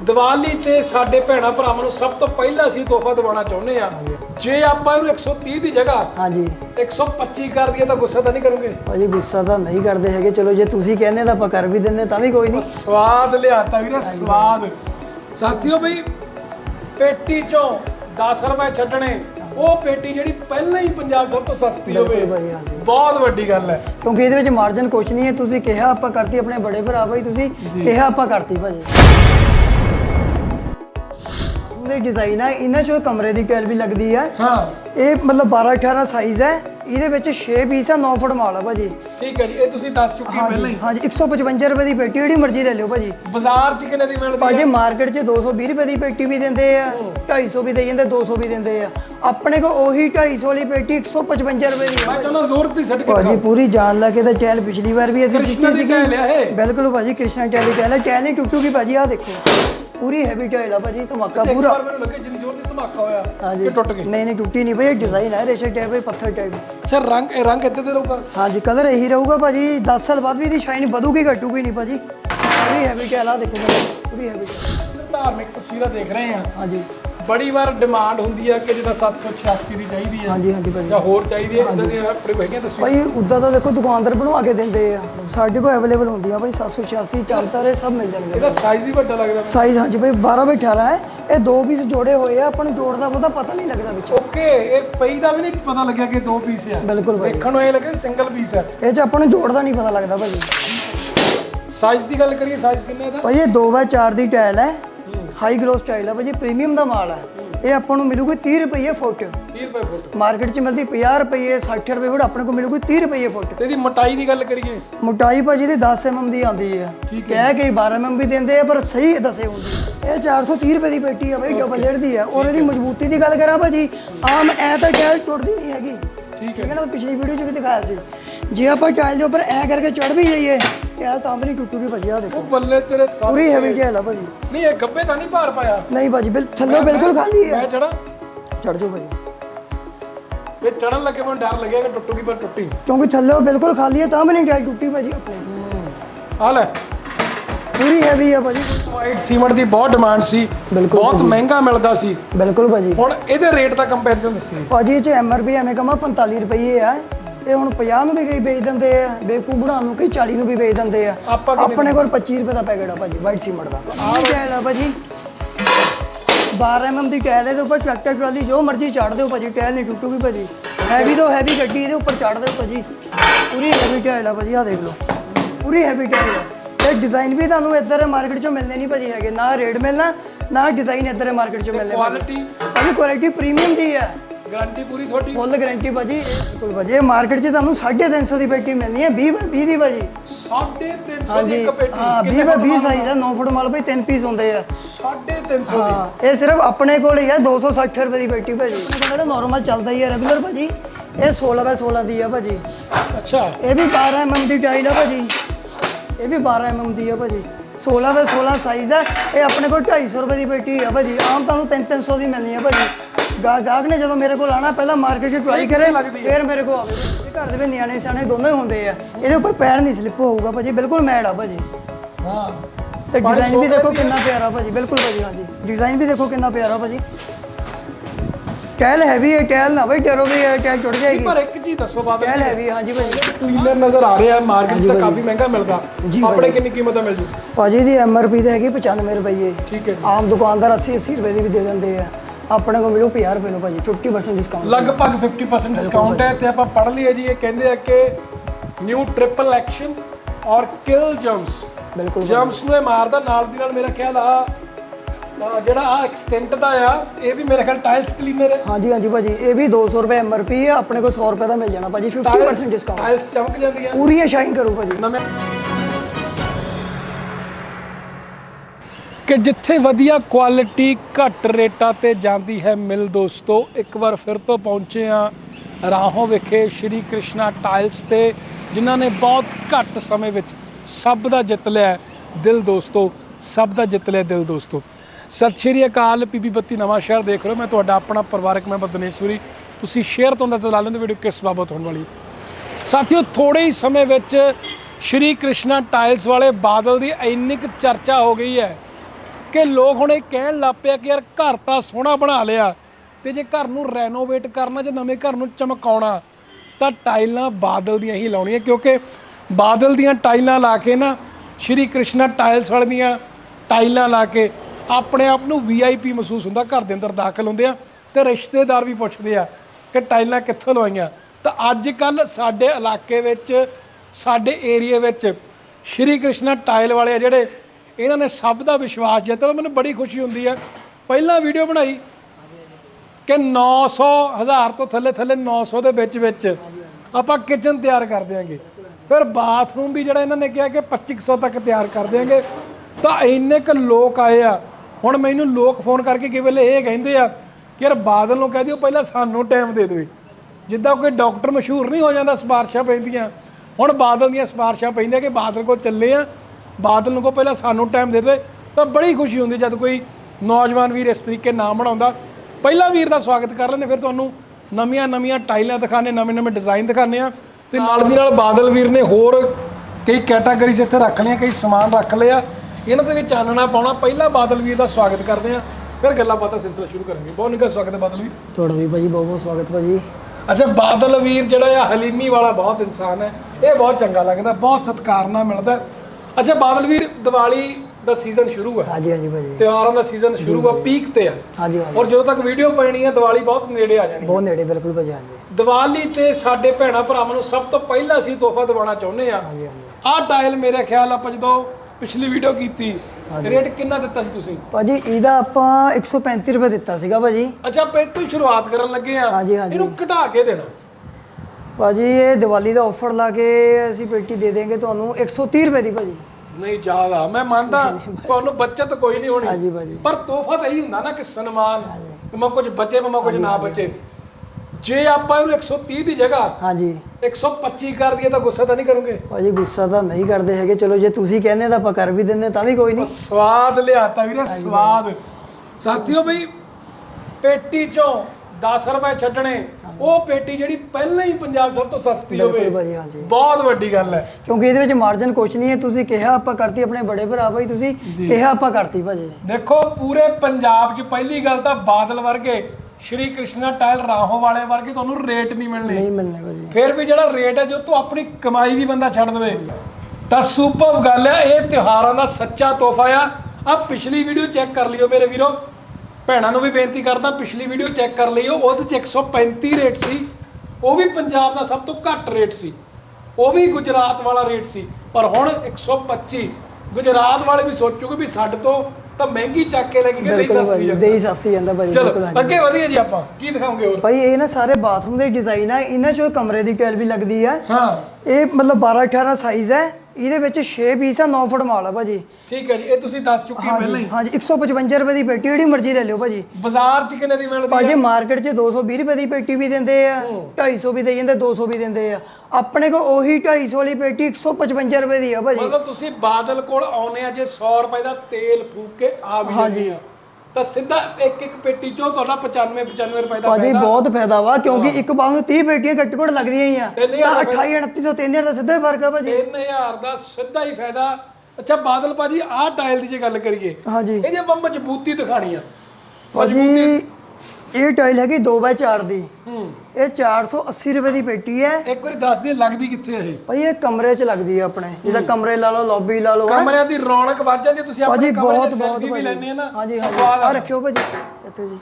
ਦੀਵਾਲੀ ਤੇ ਸਾਡੇ ਭੈਣਾ ਭਰਾਵਾਂ ਨੂੰ ਸਭ ਤੋਂ ਪਹਿਲਾਂ ਅਸੀਂ ਤੋਹਫਾ ਦਿਵਾਉਣਾ ਚਾਹੁੰਦੇ ਆ ਜੇ ਆਪਾਂ ਇਹਨੂੰ 130 ਦੀ ਜਗ੍ਹਾ ਹਾਂਜੀ। 125 ਕਰ ਦਈਏ ਤਾਂ ਗੁੱਸਾ ਤਾਂ ਨਹੀਂ ਕਰੋਗੇ? ਭਾਜੀ ਗੁੱਸਾ ਤਾਂ ਨਹੀਂ ਕਰਦੇ ਹੈਗੇ। ਚਲੋ ਜੇ ਤੁਸੀਂ ਕਹਿੰਦੇ ਤਾਂ ਆਪਾਂ ਕਰ ਵੀ ਦਿੰਦੇ ਤਾਂ ਵੀ ਕੋਈ ਨਹੀਂ। ਸਵਾਦ ਲਿਆਤਾ ਵੀਰੇ ਸਵਾਦ। ਸਾਥੀਓ ਬਈ ਪੇਟੀ ਚੋਂ 10 ਰੁਪਏ ਛੱਡਣੇ ਉਹ ਪੇਟੀ ਜਿਹੜੀ ਪਹਿਲਾਂ ਹੀ ਪੰਜਾਬ ਸਭ ਤੋਂ ਸਸਤੀ ਹੋਵੇ। ਬਹੁਤ ਵੱਡੀ ਗੱਲ ਹੈ। ਕਿਉਂਕਿ ਇਹਦੇ ਵਿੱਚ ਮਾਰਜਨ ਕੁਛ ਨਹੀਂ ਹੈ। ਤੁਸੀਂ ਕਿਹਾ ਆਪਾਂ ਕਰਤੀ ਆਪਣੇ ਬੜੇ ਭਰਾ ਭਾਈ ਤੁਸੀਂ ਕਿਹਾ ਆਪਾਂ ਕਰਤੀ ਭਾਜੀ। ਪੂਰੇ ਡਿਜ਼ਾਈਨ ਹੈ ਇਹਨਾਂ ਚੋਂ ਕਮਰੇ ਦੀ ਟਾਇਲ ਵੀ ਲੱਗਦੀ ਹੈ ਹਾਂ। ਇਹ ਮਤਲਬ 12 18 ਸਾਈਜ਼ ਹੈ ਇਹਦੇ ਵਿੱਚ 6 ਪੀਸ ਹੈ 9 ਫੁੱਟ ਮਾਲ ਹੈ ਭਾਜੀ। ਠੀਕ ਹੈ ਜੀ ਇਹ ਤੁਸੀਂ ਦੱਸ ਚੁੱਕੇ ਪਹਿਲਾਂ ਹੀ। ਹਾਂਜੀ 155 ਰੁਪਏ ਦੀ ਪੇਟੀ ਜਿਹੜੀ ਮਰਜ਼ੀ ਲੈ ਲਿਓ ਭਾਜੀ। ਬਾਜ਼ਾਰ 'ਚ ਕਿੰਨੇ ਦੀ ਮਿਲਦੀ ਭਾਜੀ ਹੈ ਮਾਰਕੀਟ 'ਚ 220 ਰੁਪਏ ਦੀ ਪੇਟੀ ਵੀ ਦਿੰਦੇ ਆ 250 ਵੀ ਦੇ ਜਾਂਦੇ 200 ਵੀ ਦਿੰਦੇ ਆ। ਆਪਣੇ ਕੋ ਉਹੀ 250 ਵਾਲੀ ਪੇਟੀ 155 ਰੁਪਏ ਦੀ ਹੈ ਮੈਂ ਚਾਹੁੰਦਾ ਜ਼ੋਰ ਦੀ ਸੱਟ ਕੇ ਭਾਜੀ ਪੂਰੀ ਜਾਨ ਲਾ ਕੇ ਤਾਂ ਟੈਲ ਪਿਛਲੀ ਵਾਰ ਵੀ ਅਸੀਂ ਕ੍ਰਿਸ਼ਨਾ ਦੀ ਹੈ ਸੀਗੀ ਇਹ? ਬਿਲਕੁਲ ਭਾਜੀ ਕ੍ਰਿਸ਼ਨਾ ਟੈਲ ਟੈਲ ਹੈ ਟੈਲ ਨਹੀਂ ਟੁੱਟੂਗੀ ਭਾਜੀ ਆ ਦੇਖੋ। ਪੂਰੀ ਹੈਵੀ ਟਾਇਲ ਆ ਭਾਜੀ ਧਮਾਕਾ ਇੱਕ ਪੂਰਾ। ਵਾਰ ਮੈਨੂੰ ਲੱਗੇ ਜਿੰਨੀ ਜ਼ੋਰ ਦੀ ਧਮਾਕਾ ਹੋਇਆ ਕਿ ਟੁੱਟ ਗਈ ਨਹੀਂ ਨਹੀਂ ਟੁੱਟੀ ਨਹੀਂ ਭਾਈ ਡਿਜ਼ਾਈਨ ਹੈ ਰੇਸ਼ੇ ਟਾਈਪ ਹੈ ਪੱਥਰ ਟਾਈਪ ਅੱਛਾ ਰੰਗ ਇਹ ਰੰਗ ਇੱਦਾਂ ਦੇ ਰਹੂਗਾ? ਹਾਂਜੀ ਕਲਰ ਇਹੀ ਰਹੂਗਾ ਭਾਜੀ 10 ਸਾਲ ਬਾਅਦ ਵੀ ਇਹਦੀ ਸ਼ਾਈਨ ਵਧੂਗੀ ਘਟੂਗੀ ਨਹੀਂ ਭਾਜੀ। ਪੂਰੀ ਹੈਵੀ ਟਾਇਲ ਆ ਦੇਖੋ ਭਾਜੀ ਪੂਰੀ ਹੈਵੀ ਧਾਰਮਿਕ ਤਸਵੀਰਾਂ ਦੇਖ ਰਹੇ ਆ ਹਾਂਜੀ। ਬੜੀ ਵਾਰ ਡਿਮਾਂਡ ਹੁੰਦੀ ਹੈ ਕਿ ਜਿੱਦਾਂ 786 ਦੀ ਚਾਹੀਦੀ ਹੈ ਹਾਂਜੀ ਹਾਂਜੀ ਭਾਜੀ ਜਾਂ ਹੋਰ ਚਾਹੀਦੀ ਹੈ ਇਦਾਂ ਦੀਆਂ ਆਪਣੇ ਕੋਲ ਹੈਗੀਆਂ ਤਸਵੀਰਾਂ ਭਾਈ ਉਦਾਂ ਤਾਂ ਦੇਖੋ ਦੁਕਾਨਦਾਰ ਬਣਵਾ ਕੇ ਦਿੰਦੇ ਆ। ਸਾਡੇ ਕੋਲ ਅਵੇਲੇਬਲ ਹੁੰਦੀਆਂ ਭਾਈ 786 ਚੱਲਦਾ ਸਭ ਮਿਲ ਜਾਣਗੇ ਇਹਦਾ ਸਾਈਜ਼ ਵੀ ਵੱਡਾ ਲੱਗਦਾ। ਸਾਈਜ਼ ਹਾਂਜੀ ਭਾਈ 12 ਬਾਈ 18 ਹੈ। ਇਹ ਦੋ ਪੀਸ ਜੋੜੇ ਹੋਏ ਆ ਆਪਾਂ ਨੂੰ ਜੋੜਦਾ ਉਹਦਾ ਪਤਾ ਨਹੀਂ ਲੱਗਦਾ ਵਿੱਚ। ਓਕੇ ਇਹ ਪਈ ਦਾ ਵੀ ਨਹੀਂ ਪਤਾ ਲੱਗਿਆ ਕਿ ਦੋ ਪੀਸ ਆ। ਬਿਲਕੁਲ ਭਾਈ। ਦੇਖਣ ਨੂੰ ਇਹ ਲੱਗੇ ਸਿੰਗਲ ਪੀਸ ਹੈ ਇਹ ਚ ਆਪਾਂ ਨੂੰ ਜੋੜਦਾ ਨਹੀਂ ਪਤਾ ਲੱਗਦਾ ਭਾਜੀ ਸਾਈਜ਼ ਦੀ ਗੱਲ ਕਰੀਏ ਸਾਈਜ਼ ਕਿੰਨਾ ਇਹਦਾ ਭਾਈ ਇਹ 2x4 ਦੀ ਟਾਇਲ ਹੈ। ਹਾਈ ਗਲੋਸ ਟਾਇਲ ਹੈ ਭਾਜੀ ਪ੍ਰੀਮੀਅਮ ਦਾ ਮਾਲ ਹੈ ਇਹ ਆਪਾਂ ਨੂੰ ਮਿਲੂਗੀ 30 ਰੁਪਏ ਫੁੱਟ। 30 ਰੁਪਏ ਫੁੱਟ। ਮਾਰਕੀਟ 'ਚ ਮਿਲਦੀ 50 ਰੁਪਏ 60 ਰੁਪਏ ਫੁੱਟ ਆਪਣੇ ਕੋਲ ਮਿਲੂਗੀ 30 ਰੁਪਏ ਫੁੱਟ। ਤੇ ਇਹਦੀ ਮੋਟਾਈ ਦੀ ਗੱਲ ਕਰੀਏ। ਮੋਟਾਈ ਭਾਜੀ ਦੀ 10 mm ਦੀ ਆਉਂਦੀ ਠੀਕ ਕਹਿ ਕੇ 12 mm ਵੀ ਦਿੰਦੇ ਆ ਪਰ ਸਹੀ ਦੱਸੇ ਹੁੰਦੀ ਇਹ 430 ਰੁਪਏ ਦੀ ਪੇਟੀ ਆ ਭਾਈ ਡਬਲ ਲੇਅਰ ਦੀ ਹੈ ਔਰ ਇਹਦੀ ਮਜ਼ਬੂਤੀ ਦੀ ਗੱਲ ਕਰਾਂ ਭਾਜੀ ਆਮ ਐ ਤਾਂ ਟਾਇਲ ਟੁੱਟਦੀ ਨਹੀਂ ਹੈਗੀ। ਠੀਕ ਹੈ। ਨਾ ਮੈਂ ਪਿਛਲੀ ਵੀਡੀਓ 'ਚ ਵੀ ਦਿਖਾਇਆ ਸੀ। ਜੇ ਆਪਾਂ ਟਾਇਲ ਦੇ ਉੱਪਰ ਐ ਕਰਕੇ ਚੜ ਵੀ ਜਾਈਏ ਟਾਇਲ ਤਾਂ ਵੀ ਨਹੀਂ ਟੁੱਟੂਗੀ ਭਾਜੀ ਆ ਦੇਖੋ। ਉਹ ਬੱਲੇ ਤੇਰੇ ਸਾਹ ਪੂਰੀ ਹੈਵੀ ਟਾਇਲ ਆ ਭਾਜੀ। ਨਹੀਂ ਇਹ ਗੱਬੇ ਤਾਂ ਨਹੀਂ ਭਾਰ ਪਾਇਆ। ਨਹੀਂ ਭਾਜੀ ਬਿਲ ਥੱਲੇ ਬਿਲਕੁਲ ਖਾਲੀ ਹੈ ਮੈਂ ਚੜਾ ਚੜ ਜਾਓ ਭਾਜੀ। ਇਹ ਚੜਨ ਲੱਗੇ ਮੈਨੂੰ ਡਰ ਲੱਗਿਆ ਕਿ ਟੁੱਟੂਗੀ ਪਰ ਟੁੱਟੀ। ਕਿਉਂਕਿ ਥੱਲੇ ਬਿਲਕੁਲ ਖਾਲੀ ਹੈ ਤਾਂ ਵੀ ਨਹੀਂ ਟਾਇਲ ਟੁੱਟੀ ਭਾਜੀ ਆਪਣੀ। ਆ ਲੈ। ਪੂਰੀ ਹੈਵੀ ਆ ਭਾਜੀ। ਵਾਈਟ ਸੀਮੈਂਟ ਦੀ ਬਹੁਤ ਡਿਮਾਂਡ ਸੀ। ਬਿਲਕੁਲ ਬਹੁਤ ਮਹਿੰਗਾ ਮਿਲਦਾ ਸੀ। ਬਿਲਕੁਲ ਭਾਜੀ। ਹੁਣ ਇਹਦੇ ਰੇਟ ਦਾ ਕੰਪੈਰੀਜ਼ਨ ਦੱਸੀ ਭਾਜੀ ਇਹ ਚ ਐਮਆਰਪੀ ਐਵੇਂ ਕਮਾ 45 ਰੁਪਏ ਆ। ਇਹ ਹੁਣ 50 ਨੂੰ ਵੀ ਕਈ ਵੇਚ ਦਿੰਦੇ ਆ ਬੇਕੂ ਬਣਾਉਣ ਨੂੰ ਕਈ 40 ਨੂੰ ਵੀ ਵੇਚ ਦਿੰਦੇ ਆ। ਆਪਾਂ ਆਪਣੇ ਕੋਲ 25 ਰੁਪਏ ਦਾ ਪੈਕੇਟ ਆ ਭਾਜੀ ਵਾਈਟ ਸੀਮੈਂਟ ਦਾ। ਆਹ ਟਾਇਲ ਆ ਭਾਜੀ। 12 mm ਦੀ ਟਾਇਲ ਇਹਦੇ ਉੱਪਰ ਟਰੈਕਟਰ ਟਰਾਲੀ ਜੋ ਮਰਜ਼ੀ ਚਾੜ ਦਿਓ ਭਾਜੀ ਟਾਇਲ ਨਹੀਂ ਟੁੱਟੂਗੀ ਭਾਜੀ। ਹੈਵੀ ਤੋਂ ਹੈਵੀ ਗੱਡੀ ਇਹਦੇ ਉੱਪਰ ਚਾੜ ਦਿਓ ਭਾਜੀ। ਪੂਰੀ ਹੈਵੀ ਟਾਇਲ ਆ ਭਾਜੀ ਆ ਦੇਖ ਲਓ। ਪੂਰੀ ਹੈਵੀ ਟਾਇਲ ਆ। ਇਹ ਡਿਜ਼ਾਈਨ ਵੀ ਤੁਹਾਨੂੰ ਇੱਧਰ ਮਾਰਕੀਟ 'ਚੋਂ ਮਿਲਨੇ ਨਹੀਂ ਭਾਜੀ ਹੈਗੇ ਨਾ ਰੇਟ ਮਿਲਣਾ ਨਾ ਡਿਜ਼ਾਈਨ ਇੱਧਰ ਮਾਰਕੀਟ 'ਚੋਂ ਮਿਲਨੇ ਭਾਜੀ। ਕੁਆਲਿਟੀ ਭਾਜੀ ਕੁਆਲਿਟੀ ਪ੍ਰੀਮੀਅਮ ਦੀ ਹੈ ਗਾਰੰਟੀ ਪੂਰੀ ਤੁਹਾਡੀ? ਫੁੱਲ ਗਾਰੰਟੀ ਭਾਜੀ ਇਹ ਮਾਰਕੀਟ 'ਚ ਤੁਹਾਨੂੰ 350 ਦੀ ਪੇਟੀ ਮਿਲਣੀ ਹੈ 20 ਬਾਈ 20 ਦੀ ਭਾਜੀ। 350 ਦੀ ਹਾਂਜੀ। ਇੱਕ ਪੇਟੀ। ਹਾਂ 20 ਬਾਈ 20 ਸਾਈਜ਼ ਹੈ 9 ਫੁੱਟ ਮਾਲ ਭਾਈ ਤਿੰਨ ਪੀਸ ਹੁੰਦੇ ਆ। 350 ਦੀ ਹਾਂ ਇਹ ਸਿਰਫ ਆਪਣੇ ਕੋਲ ਹੀ ਹੈ 260 ਰੁਪਏ ਦੀ ਪੇਟੀ ਭਾਜੀ। ਕੋਲ ਜਿਹੜਾ ਨਾਰਮਲ ਚੱਲਦਾ ਹੀ ਹੈ ਰੈਗੂਲਰ ਭਾਜੀ ਇਹ 16 ਬਾਈ 16 ਦੀ ਹੈ ਭਾਜੀ। ਅੱਛਾ। ਇਹ ਵੀ 12 mm ਦੀ ਟਾਈਲ ਹੈ ਭਾਜੀ। ਇਹ ਵੀ 12 mm ਦੀ ਹੈ ਭਾਜੀ। 16 ਬਾਈ 16 ਸਾਈਜ਼ ਹੈ ਇਹ ਆਪਣੇ ਕੋਲ 250 ਰੁਪਏ ਦੀ ਪੇਟੀ ਹੈ ਭਾਜੀ। ਆਮ ਤੁਹਾਨੂੰ 300 ਦੀ ਮਿਲਣੀ ਹੈ ਭਾਜੀ। ਗਾ ਗਾਹਕ ਨੇ ਜਦੋਂ ਮੇਰੇ ਕੋਲ ਆਣਾ ਪਹਿਲਾਂ ਮਾਰਕੀਟ 'ਚ ਟਰਾਈ ਕਰੇ ਫਿਰ ਮੇਰੇ ਕੋਲ ਆਵੇ ਇਹ ਘਰ ਦੇ ਵਿੱਚ ਨਿਆਣੇ ਸਿਆਣੇ ਦੋਨੋਂ ਹੀ ਹੁੰਦੇ ਆ। ਇਹਦੇ ਉੱਪਰ ਪੈਰ ਨਹੀਂ ਸਲਿੱਪ ਹੋਊਗਾ ਭਾਜੀ ਬਿਲਕੁਲ ਮੈਟ ਆ ਭਾਜੀ। ਹਾਂ। ਤੇ ਡਿਜ਼ਾਈਨ ਵੀ ਦੇਖੋ ਕਿੰਨਾ ਪਿਆਰਾ ਭਾਜੀ ਬਿਲਕੁਲ ਭਾਜੀ ਹਾਂਜੀ। ਡਿਜ਼ਾਈਨ ਵੀ ਦੇਖੋ ਕਿੰਨਾ ਪਿਆਰਾ ਭਾਜੀ। ਟੈਲ ਹੈਵੀ ਹੈ ਟੈਲ ਨਾ ਭਾਈ ਟੈਰੋ ਵੀ ਹੈ ਟੈਲ ਟੁੱਟ ਜਾਏਗੀ। ਪਰ ਇੱਕ ਚੀਜ਼ ਦੱਸੋ ਬਾਬਾ ਟੈਲ ਹੈਵੀ ਹਾਂਜੀ ਭਾਜੀ। ਕਲੀਨਰ ਨਜ਼ਰ ਆ ਰਿਹਾ ਮਾਰਕੀਟ 'ਚ ਤਾਂ ਕਾਫੀ ਮਹਿੰਗਾ ਮਿਲਦਾ। ਆਪਣੇ ਕਿੰਨੀ ਕੀਮਤ ਦਾ ਮਿਲ ਜੂ ਭਾਜੀ ਦੀ ਐਮਆਰਪੀ ਤੇ ਹੈਗੀ 95 ਰੁਪਏ। ਠੀਕ ਹੈ ਆਮ ਦੁਕਾਨਦਾਰ 80 80 ਰੁਪਏ ਦੀ ਵੀ ਦੇ ਦਿੰਦੇ ਆ। ਆਪਣੇ ਕੋਲ ਮਿਲੂ 50 ਰੁਪਏ ਨੂੰ ਭਾਜੀ 50% ਡਿਸਕਾਊਂਟ ਲਗਭਗ 50% ਡਿਸਕਾਊਂਟ ਹੈ ਤੇ ਆਪਾਂ ਪੜ੍ਹ ਲਈਏ ਜੀ ਇਹ ਕਹਿੰਦੇ ਆ ਕਿ ਨਿਊ ਟ੍ਰਿਪਲ ਐਕਸ਼ਨ ਔਰ ਕਿਲ ਜੰਪਸ ਬਿਲਕੁਲ ਜੰਪਸ ਨੂੰ ਇਹ ਮਾਰਦਾ ਨਾਲ ਦੀ ਨਾਲ ਮੇਰਾ ਖਿਆਲ ਆ ਆ ਜਿਹੜਾ ਆ ਐਕਸਟੈਂਟ ਦਾ ਆ ਇਹ ਵੀ ਮੇਰੇ ਖਿਆਲ ਟਾਈਲਸ ਕਲੀਨਰ ਹੈ। ਹਾਂਜੀ ਹਾਂਜੀ ਭਾਜੀ ਇਹ ਵੀ 200 ਰੁਪਏ ਐਮਆਰਪੀ ਹੈ ਆਪਣੇ ਕੋਲ 100 ਰੁਪਏ ਦਾ ਮਿਲ ਜਾਣਾ ਭਾਜੀ 50% ਡਿਸਕਾਊਂਟ ਟਾਈਲਸ ਚਮਕ ਜਾਂਦੀਆਂ। ਪੂਰੀ ਸ਼ਾਈਨ ਕਰੂ ਭਾਜੀ। ਨਵੇਂ ਕਿ ਜਿੱਥੇ ਵਧੀਆ ਕੁਆਲਿਟੀ ਘੱਟ ਰੇਟਾਂ ਤੇ ਜਾਂਦੀ ਹੈ ਮਿਲ ਦੋਸਤੋ, ਇੱਕ ਵਾਰ ਫਿਰ ਤੋਂ ਪਹੁੰਚੇ ਆ ਰਾਹੋਂ ਵਿਖੇ ਸ਼੍ਰੀ ਕ੍ਰਿਸ਼ਨਾ ਟਾਈਲਸ ਤੇ, ਜਿਨ੍ਹਾਂ ਨੇ ਬਹੁਤ ਘੱਟ ਸਮੇਂ ਵਿੱਚ ਸਭ ਦਾ ਜਿੱਤ ਲਿਆ ਦਿਲ ਦੋਸਤੋ, ਸਭ ਦਾ ਜਿੱਤ ਲਿਆ ਦਿਲ ਦੋਸਤੋ। ਸਤਿ ਸ਼੍ਰੀ ਅਕਾਲ, ਪੀਪੀ ਬੱਤੀ ਨਵਾਂ ਸ਼ਹਿਰ ਦੇਖ ਰਹੇ ਮੈਂ ਤੁਹਾਡਾ ਆਪਣਾ ਪਰਿਵਾਰਕ ਮੈਂਬਰ ਦਿਨੇਸ਼ਵਰੀ ਤੁਸੀਂ ਸ਼ੇਅਰ ਤੋਂ ਅੰਦਾਜ਼ਾ ਲਾ ਲੈਂਦੇ ਵੀਡੀਓ ਕਿਸ ਬਾਬਤ ਹੋਣ ਵਾਲੀ ਹੈ। ਸਾਥੀਓ ਥੋੜੇ ਹੀ ਸਮੇਂ ਵਿੱਚ ਸ਼੍ਰੀ ਕ੍ਰਿਸ਼ਨਾ ਟਾਇਲਸ ਵਾਲੇ ਬਾਦਲ ਦੀ ਇੰਨੀ ਕੁ ਚਰਚਾ ਹੋ ਗਈ ਹੈ ਕਿ ਲੋਕ ਹੁਣ ਇਹ ਕਹਿਣ ਲੱਗ ਪਿਆ ਕਿ ਯਾਰ ਘਰ ਤਾਂ ਸੋਹਣਾ ਬਣਾ ਲਿਆ ਤੇ ਜੇ ਘਰ ਨੂੰ ਰੈਨੋਵੇਟ ਕਰਨਾ ਜਾਂ ਨਵੇਂ ਘਰ ਨੂੰ ਚਮਕਾਉਣਾ, ਤਾਂ ਟਾਈਲਾਂ ਬਾਦਲ ਦੀਆਂ ਹੀ ਲਾਉਣੀਆਂ, ਕਿਉਂਕਿ ਬਾਦਲ ਦੀਆਂ ਟਾਈਲਾਂ ਲਾ ਕੇ ਨਾ ਸ਼੍ਰੀ ਕ੍ਰਿਸ਼ਨਾ ਟਾਈਲਸ ਵਾਲੇ ਦੀਆਂ ਟਾਈਲਾਂ ਲਾ ਕੇ ਆਪਣੇ ਆਪ ਨੂੰ ਵੀਆਈਪੀ ਮਹਿਸੂਸ ਹੁੰਦਾ, ਘਰ ਦੇ ਅੰਦਰ ਦਾਖਲ ਹੁੰਦੇ ਆ ਤੇ ਰਿਸ਼ਤੇਦਾਰ ਵੀ ਪੁੱਛਦੇ ਆ ਕਿ ਟਾਈਲਾਂ ਕਿੱਥੋਂ ਲਵਾਈਆਂ। ਤਾਂ ਅੱਜ ਕੱਲ ਸਾਡੇ ਇਲਾਕੇ ਵਿੱਚ, ਸਾਡੇ ਏਰੀਆ ਵਿੱਚ ਸ਼੍ਰੀ ਕ੍ਰਿਸ਼ਨਾ ਟਾਈਲ ਵਾਲੇ ਆ ਜਿਹੜੇ ਇਹਨਾਂ ਨੇ ਸਭ ਦਾ ਵਿਸ਼ਵਾਸ ਜਿੱਤਿਆ। ਮੈਨੂੰ ਬੜੀ ਖੁਸ਼ੀ ਹੁੰਦੀ ਆ। ਪਹਿਲਾਂ ਵੀਡੀਓ ਬਣਾਈ ਕਿ 900 ਹਜ਼ਾਰ ਤੋਂ ਥੱਲੇ ਥੱਲੇ 900 ਦੇ ਵਿੱਚ ਵਿੱਚ ਆਪਾਂ ਕਿਚਨ ਤਿਆਰ ਕਰ ਦਿਆਂਗੇ। ਫਿਰ ਬਾਥਰੂਮ ਵੀ ਜਿਹੜਾ ਇਹਨਾਂ ਨੇ ਕਿਹਾ ਕਿ 2500 ਤੱਕ ਤਿਆਰ ਕਰ ਦਿਆਂਗੇ। ਤਾਂ ਇੰਨੇ ਕ ਲੋਕ ਆਏ ਆ। ਹੁਣ ਮੈਨੂੰ ਲੋਕ ਫੋਨ ਕਰਕੇ ਕਈ ਵੇਲੇ ਇਹ ਕਹਿੰਦੇ ਆ ਕਿ ਯਾਰ ਬਾਦਲ ਨੂੰ ਕਹਿ ਦਿਓ ਪਹਿਲਾਂ ਸਾਨੂੰ ਟਾਈਮ ਦੇ ਦੇਵੇ ਜਿੱਦਾਂ ਕੋਈ ਡਾਕਟਰ ਮਸ਼ਹੂਰ ਨਹੀਂ ਹੋ ਜਾਂਦਾ, ਸਿਫਾਰਸ਼ਾਂ ਪੈਂਦੀਆਂ। ਹੁਣ ਬਾਦਲ ਦੀਆਂ ਸਿਫਾਰਸ਼ਾਂ ਪੈਂਦੀਆਂ ਕਿ ਬਾਦਲ ਕੋਲ ਚੱਲੇ ਆ। ਬਾਦਲ ਨੂੰ ਕੋ ਪਹਿਲਾਂ ਸਾਨੂੰ ਟਾਈਮ ਦੇ ਦੇਵੇ ਤਾਂ ਬੜੀ ਖੁਸ਼ੀ ਹੁੰਦੀ ਜਦ ਕੋਈ ਨੌਜਵਾਨ ਵੀਰ ਇਸ ਤਰੀਕੇ ਨਾਮ ਬਣਾਉਂਦਾ। ਪਹਿਲਾ ਵੀਰ ਦਾ ਸਵਾਗਤ ਕਰ ਲੈਂਦੇ ਫਿਰ ਤੁਹਾਨੂੰ ਨਵੀਆਂ ਨਵੀਆਂ ਟਾਈਲਾਂ ਦਿਖਾਣੇ ਨਵੇਂ ਨਵੇਂ ਡਿਜ਼ਾਈਨ ਦਿਖਾਣੇ ਆ ਤੇ ਨਾਲ ਦੀ ਨਾਲ ਬਾਦਲ ਵੀਰ ਨੇ ਹੋਰ ਕਈ ਕੈਟਾਗਰੀਜ਼ ਇੱਥੇ ਰੱਖ ਲਈਆਂ ਕਈ ਸਮਾਨ ਰੱਖ ਲਿਆ ਇਹਨਾਂ ਦੇ ਵਿੱਚ ਚਾਨਣਾ ਪਾਉਣਾ ਪਹਿਲਾਂ ਬਾਦਲ ਵੀਰ ਦਾ ਸਵਾਗਤ ਕਰਦੇ ਆ ਫਿਰ ਗੱਲਾਂ ਬਾਤਾਂ ਸਿਲਸਿਲਾ ਸ਼ੁਰੂ ਕਰਾਂਗੇ। ਬਹੁਤ ਨਿੱਘਾ ਸਵਾਗਤ ਹੈ ਬਾਦਲ ਵੀਰ। ਤੁਹਾਡਾ ਵੀ ਭਾਜੀ ਬਹੁਤ ਬਹੁਤ ਸਵਾਗਤ ਭਾਜੀ। ਅੱਛਾ ਬਾਦਲ ਵੀਰ ਜਿਹੜਾ ਆ ਹਲੀਮੀ ਵਾਲਾ ਬਹੁਤ ਇਨਸਾਨ ਹੈ। ਇਹ ਬਹੁਤ ਚੰਗਾ ਲੱਗਦਾ ਬਹੁਤ ਸਤਿਕਾਰ ਨਾਲ ਮਿਲਦਾ। ਅੱਛਾ ਬਾਦਲ ਵੀਰ ਦੀਵਾਲੀ ਦਾ ਸੀਜ਼ਨ ਸ਼ੁਰੂ ਹੈ ਹਾਂਜੀ ਹਾਂਜੀ ਭਾਜੀ। ਤਿਉਹਾਰਾਂ ਦਾ ਸੀਜ਼ਨ ਸ਼ੁਰੂ ਆ ਪੀਕ ਤੇ ਆ। ਹਾਂਜੀ ਹਾਂਜੀ। ਔਰ ਜਦੋਂ ਤੱਕ ਵੀਡੀਓ ਪੈਣੀ ਹੈ ਦੀਵਾਲੀ ਬਹੁਤ ਨੇੜੇ ਆ ਜਾਣੀ ਬਹੁਤ ਨੇੜੇ ਬਿਲਕੁਲ ਭਾਜੀ ਹਾਂਜੀ। ਦੀਵਾਲੀ ਤੇ ਸਾਡੇ ਭੈਣਾ ਭਰਾਵਾਂ ਨੂੰ ਸਭ ਤੋਂ ਪਹਿਲਾਂ ਅਸੀਂ ਤੋਹਫਾ ਦਿਵਾਉਣਾ ਚਾਹੁੰਦੇ ਆ। ਹਾਂਜੀ ਹਾਂਜੀ। ਆਹ ਟਾਇਲ ਮੇਰੇ ਖਿਆਲ ਆਪਾਂ ਜਦੋਂ ਪਿਛਲੀ ਵੀਡੀਓ ਕੀਤੀ ਰੇਟ ਕਿੰਨਾ ਦਿੱਤਾ ਸੀ ਤੁਸੀਂ? ਭਾਜੀ ਇਹਦਾ ਆਪਾਂ 135 ਰੁਪਏ ਦਿੱਤਾ ਸੀਗਾ ਭਾਜੀ। ਅੱਛਾ ਪਹਿਲਾਂ ਤੋਂ ਹੀ ਸ਼ੁਰੂਆਤ ਕਰਨ ਲੱਗੇ ਆ। ਹਾਂਜੀ, ਹਾਂਜੀ। ਇਹਨੂੰ ਘਟਾ ਕੇ ਦੇਣਾ। ਭਾਜੀ ਇਹ ਦੀਵਾਲੀ ਦਾ ਆਫਰ ਲਾ ਕੇ ਅਸੀਂ ਪੇਟੀ ਦੇ ਦੇਂਗੇ ਤੁਹਾਨੂੰ 130 ਰੁਪਏ ਦੀ ਭਾਜੀ। ਨਹੀਂ ਜ਼ਿਆਦਾ ਮੈਂ ਮੰਨਦਾ ਤੁਹਾਨੂੰ ਬੱਚਤ ਕੋਈ ਨਹੀਂ ਹੋਣੀ। ਹਾਂਜੀ ਭਾਜੀ। ਪਰ ਤੋਹਫਾ ਤਾਂ ਇਹੀ ਹੁੰਦਾ ਨਾ ਕਿ ਸਨਮਾਨ ਮੈਂ ਕੁਝ ਬਚੇ ਮੈਂ ਕੁਝ ਨਾ ਬਚੇ। ਜੇ ਆਪਾਂ ਇਹਨੂੰ 130 ਦੀ ਜਗ੍ਹਾ ਹਾਂਜੀ। 125 ਕਰ ਦਈਏ ਤਾਂ ਗੁੱਸਾ ਤਾਂ ਨਹੀਂ ਕਰੋਗੇ? ਭਾਜੀ ਗੁੱਸਾ ਤਾਂ ਨਹੀਂ ਕਰਦੇ ਹੈਗੇ। ਚਲੋ ਜੇ ਤੁਸੀਂ ਕਹਿੰਦੇ ਤਾਂ ਆਪਾਂ ਕਰ ਵੀ ਦਿੰਦੇ ਤਾਂ ਵੀ ਕੋਈ ਨਹੀਂ। ਸਵਾਦ ਲਿਆਤਾ ਵੀਰੇ ਸਵਾਦ। ਸਾਥੀਓ ਬਈ ਪੇਟੀ ਚੋਂ 10 ਰੁਪਏ ਛੱਡਣੇ ਉਹ ਪੇਟੀ ਜਿਹੜੀ ਪਹਿਲਾਂ ਹੀ ਪੰਜਾਬ ਸਭ ਤੋਂ ਸਸਤੀ ਹੋਵੇ। ਬਿਲਕੁਲ ਭਾਜੀ ਹਾਂਜੀ। ਬਹੁਤ ਵੱਡੀ ਗੱਲ ਹੈ। ਕਿਉਂਕਿ ਇਹਦੇ ਵਿੱਚ ਮਾਰਜਨ ਕੁਛ ਨਹੀਂ ਹੈ। ਤੁਸੀਂ ਕਿਹਾ ਆਪਾਂ ਕਰਤੀ ਆਪਣੇ ਬੜੇ ਭਰਾ ਭਾਈ ਤੁਸੀਂ ਕਿਹਾ ਆਪਾਂ ਕਰਤੀ ਭਾਜੀ। ਦੇਖੋ ਪੂਰੇ ਪੰਜਾਬ 'ਚ ਪਹਿਲੀ ਗੱਲ ਤਾਂ ਬਾਦਲ ਵਰਗੇ ਸ਼੍ਰੀ ਕ੍ਰਿਸ਼ਨਾ ਟਾਇਲ ਰਾਹੋਂ ਵਾਲੇ ਵਰਗੇ ਤੁਹਾਨੂੰ ਰੇਟ ਨਹੀਂ ਮਿਲਣੇ। ਨਹੀਂ ਮਿਲਣੇ ਭਾਜੀ। ਫਿਰ ਵੀ ਜਿਹੜਾ ਰੇਟ ਹੈ ਜੋ ਤੂੰ ਆਪਣੀ ਕਮਾਈ ਦੀ ਬੰਦਾ ਛੱਡ ਦੇਵੇ। ਤਾਂ ਸੁਪਰ ਗੱਲ ਹੈ ਇਹ ਤਿਉਹਾਰਾਂ ਦਾ ਸੱਚਾ ਤੋਹਫਾ ਆ। ਆ ਪਿਛਲੀ ਵੀਡੀਓ ਚੈੱਕ ਕਰ ਲਿਓ ਮੇਰੇ ਵੀਰੋ। ਭੈਣਾਂ ਨੂੰ ਵੀ ਬੇਨਤੀ ਕਰਦਾ ਪਿਛਲੀ ਵੀਡੀਓ ਚੈੱਕ ਕਰ ਲਿਓ ਉਹਦੇ ਚ 135 ਰੇਟ ਸੀ। ਉਹ ਵੀ ਪੰਜਾਬ ਦਾ ਸਭ ਤੋਂ ਘੱਟ ਰੇਟ ਸੀ। ਉਹ ਵੀ ਗੁਜਰਾਤ ਵਾਲਾ ਰੇਟ ਸੀ। ਪਰ ਹੁਣ 125 ਗੁਜਰਾਤ ਵਾਲੇ ਵੀ ਸੋਚੂਗੇ ਵੀ ਸਾਡੇ ਤੋਂ ਤਾਂ ਮਹਿੰਗੀ ਚੱਕ ਕੇ ਲੈ ਕੇ ਗਏ ਸਸਤੀ ਭਾਜੀ ਜਾਂਦੀ। ਦੇ ਹੀ ਸਸਤੀ ਜਾਂਦਾ ਭਾਜੀ ਬਿਲਕੁਲ ਹਾਂਜੀ। ਅੱਗੇ ਵਧੀਆ ਜੀ ਆਪਾਂ ਕੀ ਦਿਖਾਉਂਗੇ ਹੋਰ? ਭਾਈ ਇਹ ਨਾ ਸਾਰੇ ਬਾਥਰੂਮ ਦੇ ਡਿਜ਼ਾਈਨ ਆ ਇਹਨਾਂ ਚੋਂ ਕਮਰੇ ਦੀ ਟਾਇਲ ਵੀ ਲੱਗਦੀ ਆ। ਹਾਂ। ਇਹ ਮਤਲਬ 12 18 ਸਾਈਜ਼ ਹੈ। ਇਹਦੇ ਵਿੱਚ 6 ਪੀਸ ਆ 9 ਫੁੱਟ ਮਾਲ ਆ ਭਾਜੀ। ਠੀਕ ਹੈ ਜੀ ਇਹ ਤੁਸੀਂ ਦੱਸ ਚੁੱਕੇ ਹੋ ਪਹਿਲਾਂ ਹੀ? ਹਾਂਜੀ 155 ਰੁਪਏ ਦੀ ਪੇਟੀ ਜਿਹੜੀ ਮਰਜ਼ੀ ਲੈ ਲਿਓ ਭਾਜੀ। ਬਾਜ਼ਾਰ 'ਚ ਕਿੰਨੇ ਦੀ ਮਿਲਦੀ ਭਾਜੀ ਮਾਰਕੀਟ 'ਚ 220 ਰੁਪਏ ਦੀ ਪੇਟੀ ਵੀ ਦਿੰਦੇ ਆ 250 ਵੀ ਦੇ ਜਾਂਦੇ 200 ਵੀ ਦਿੰਦੇ ਆ। ਆਪਣੇ ਕੋਲ ਉਹੀ 250 ਵਾਲੀ ਪੇਟੀ 155 ਰੁਪਏ ਦੀ ਆ ਭਾਜੀ। ਮਤਲਬ ਤੁਸੀਂ ਬਾਦਲ ਕੋਲ ਆਉਨੇ ਆ ਜੇ 100 ਰੁਪਏ ਦਾ ਤੇਲ ਫੂਕ ਕੇ ਆ ਵੀ ਜਾਂਦੇ ਆ। ਤਾਂ ਸਿੱਧਾ ਇੱਕ ਇੱਕ ਪੇਟੀ ਚੋਂ ਤੁਹਾਡਾ 95 95 ਰੁਪਏ ਦਾ ਭਾਜੀ ਬਹੁਤ ਫਾਇਦਾ ਵਾ ਕਿਉਂਕਿ ਇੱਕ ਬਾਗ ਨੂੰ 30 ਪੇਟੀਆਂ ਘੱਟ ਘੱਟ ਲੱਗਦੀਆਂ ਹੀ ਆ। ਤਿੰਨ ਤਾਂ ਹਜ਼ਾਰ 28 2900 3000 ਦਾ ਸਿੱਧਾ ਹੀ ਫ਼ਰਕ ਆ ਭਾਜੀ। 3000 ਦਾ ਸਿੱਧਾ ਹੀ ਫਾਇਦਾ। ਅੱਛਾ ਬਾਦਲ ਭਾਜੀ ਆਹ ਟਾਇਲ ਦੀ ਜੇ ਗੱਲ ਕਰੀਏ ਹਾਂਜੀ। ਇਹਦੀ ਆਪਾਂ ਮਜ਼ਬੂਤੀ ਦਿਖਾਣੀ ਆ। ਭਾਜੀ ਇਹ ਟਾਈਲ ਹੈਗੀ 2x4 ਦੀ। ਹੂੰ। ਇਹ 480 ਰੁਪਏ ਦੀ ਪੇਟੀ ਹੈ। ਇੱਕ ਵਾਰੀ ਦੱਸ ਦੇ ਲੱਗਦੀ ਕਿੱਥੇ ਆ ਇਹ? ਭਾਈ ਇਹ ਕਮਰੇ 'ਚ ਲੱਗਦੀ ਹੈ ਆਪਣੇ। ਜਿਹਦਾ ਕਮਰੇ ਲਾ ਲਓ ਲੌਬੀ ਲਾ ਲਓ ਕਮਰਿਆਂ ਦੀ ਰੌਣਕ ਵੱਧ ਜਾਂਦੀ ਤੁਸੀਂ ਆਪਣੇ ਕਮਰੇ ਬਹੁਤ ਦੀ ਬਹੁਤ selfie ਵੀ ਲੈਣੀ ਹੈ ਨਾ। ਹਾਂਜੀ ਆ। ਆ ਰੱਖਿਓ ਭਾਜੀ। ਇੱਥੇ ਜੀ।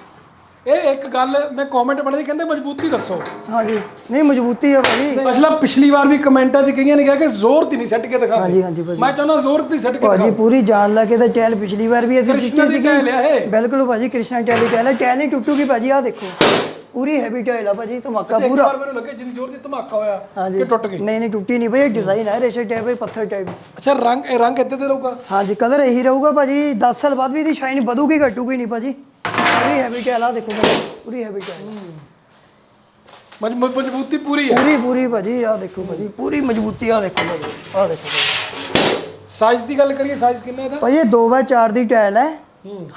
ਇਹ ਇੱਕ ਗੱਲ ਮੈਂ ਕਮੈਂਟ ਪੜ੍ਹਦੀ ਕਹਿੰਦੇ ਮਜ਼ਬੂਤੀ ਦੱਸੋ। ਹਾਂਜੀ। ਨਹੀਂ ਮਜ਼ਬੂਤੀ ਆ ਭਾਜੀ। ਅਸਲਾ ਪਿਛਲੀ ਵਾਰ ਵੀ ਕਮੈਂਟਾਂ 'ਚ ਕਈਆਂ ਨੇ ਕਿਹਾ ਕਿ ਜ਼ੋਰ ਦੀ ਨਹੀਂ ਸੱਟ ਕੇ ਦਿਖਾ ਹਾਂਜੀ ਹਾਂਜੀ ਭਾਜੀ। ਮੈਂ ਚਾਹੁੰਦਾ ਜ਼ੋਰ ਦੀ ਸੱਟ ਕੇ ਭਾਜੀ ਪੂਰੀ ਜਾਨ ਲਾ ਕੇ ਤਾਂ ਟੈਲ ਪਿਛਲੀ ਵਾਰ ਵੀ ਅਸੀਂ ਕ੍ਰਿਸ਼ਨਾ ਸਿੱਟੀ ਦੀ ਟਾਇਲ ਆ ਇਹ। ਸੀਗੀ ਬਿਲਕੁਲ ਭਾਜੀ ਕ੍ਰਿਸ਼ਨਾ ਟੈਲ ਹੀ ਟੈਲ ਨਹੀਂ ਟੁੱਟੂਗੀ ਭਾਜੀ ਆ ਦੇਖੋ। ਪੂਰੀ ਹੈਵੀ ਟੈਲ ਆ ਭਾਜੀ ਧਮਾਕਾ ਇੱਕ ਪੂਰਾ। ਵਾਰ ਮੈਨੂੰ ਲੱਗੇ ਜਿੰਨੀ ਜ਼ੋਰ ਦੀ ਧਮਾਕਾ ਹੋਇਆ ਹਾਂਜੀ। ਕਿ ਟੁੱਟ ਗਈ? ਨਹੀਂ ਨਹੀਂ ਟੁੱਟੀ ਨਹੀਂ ਭਾਈ ਇਹ ਡਿਜ਼ਾਈਨ ਹੈ ਰੇਸ਼ੇ ਟਾਈਪ ਹੈ ਪੱਥਰ ਟਾਈਪ ਅੱਛਾ ਰੰਗ ਇਹ ਰੰਗ ਇੱਦਾਂ ਦੇ ਰਹੂਗਾ? ਹਾਂਜੀ ਕਲਰ ਇਹੀ ਰਹੂਗਾ ਭਾਜੀ 10 ਸਾਲ ਬਾਅਦ ਵੀ ਇਹਦੀ ਸ਼ਾਈਨ ਵਧੂਗੀ ਘਟੂਗੀ ਨਹੀਂ ਭਾਜੀ। ਪੂਰੀ ਹੈਵੀ ਟੈਲ ਆ ਦੇਖੋ ਭਾਜੀ ਪੂਰੀ ਹੈਵੀ ਟੈਲ ਮਜ਼ਬੂਤ ਮਜ਼ਬੂਤੀ ਪੂਰੀ ਹੈ ਪੂਰੀ ਪੂਰੀ ਭਾਜੀ ਆ ਦੇਖੋ ਭਾਜੀ ਪੂਰੀ ਮਜ਼ਬੂਤੀ ਆ ਦੇਖੋ ਭਾਜੀ ਆ ਦੇਖੋ ਭਾਜੀ। ਸਾਈਜ਼ ਦੀ ਗੱਲ ਕਰੀਏ ਸਾਈਜ਼ ਕਿੰਨਾ ਇਹਦਾ? ਭਾਜੀ ਇਹ 2x4 ਦੀ ਟਾਇਲ ਹੈ।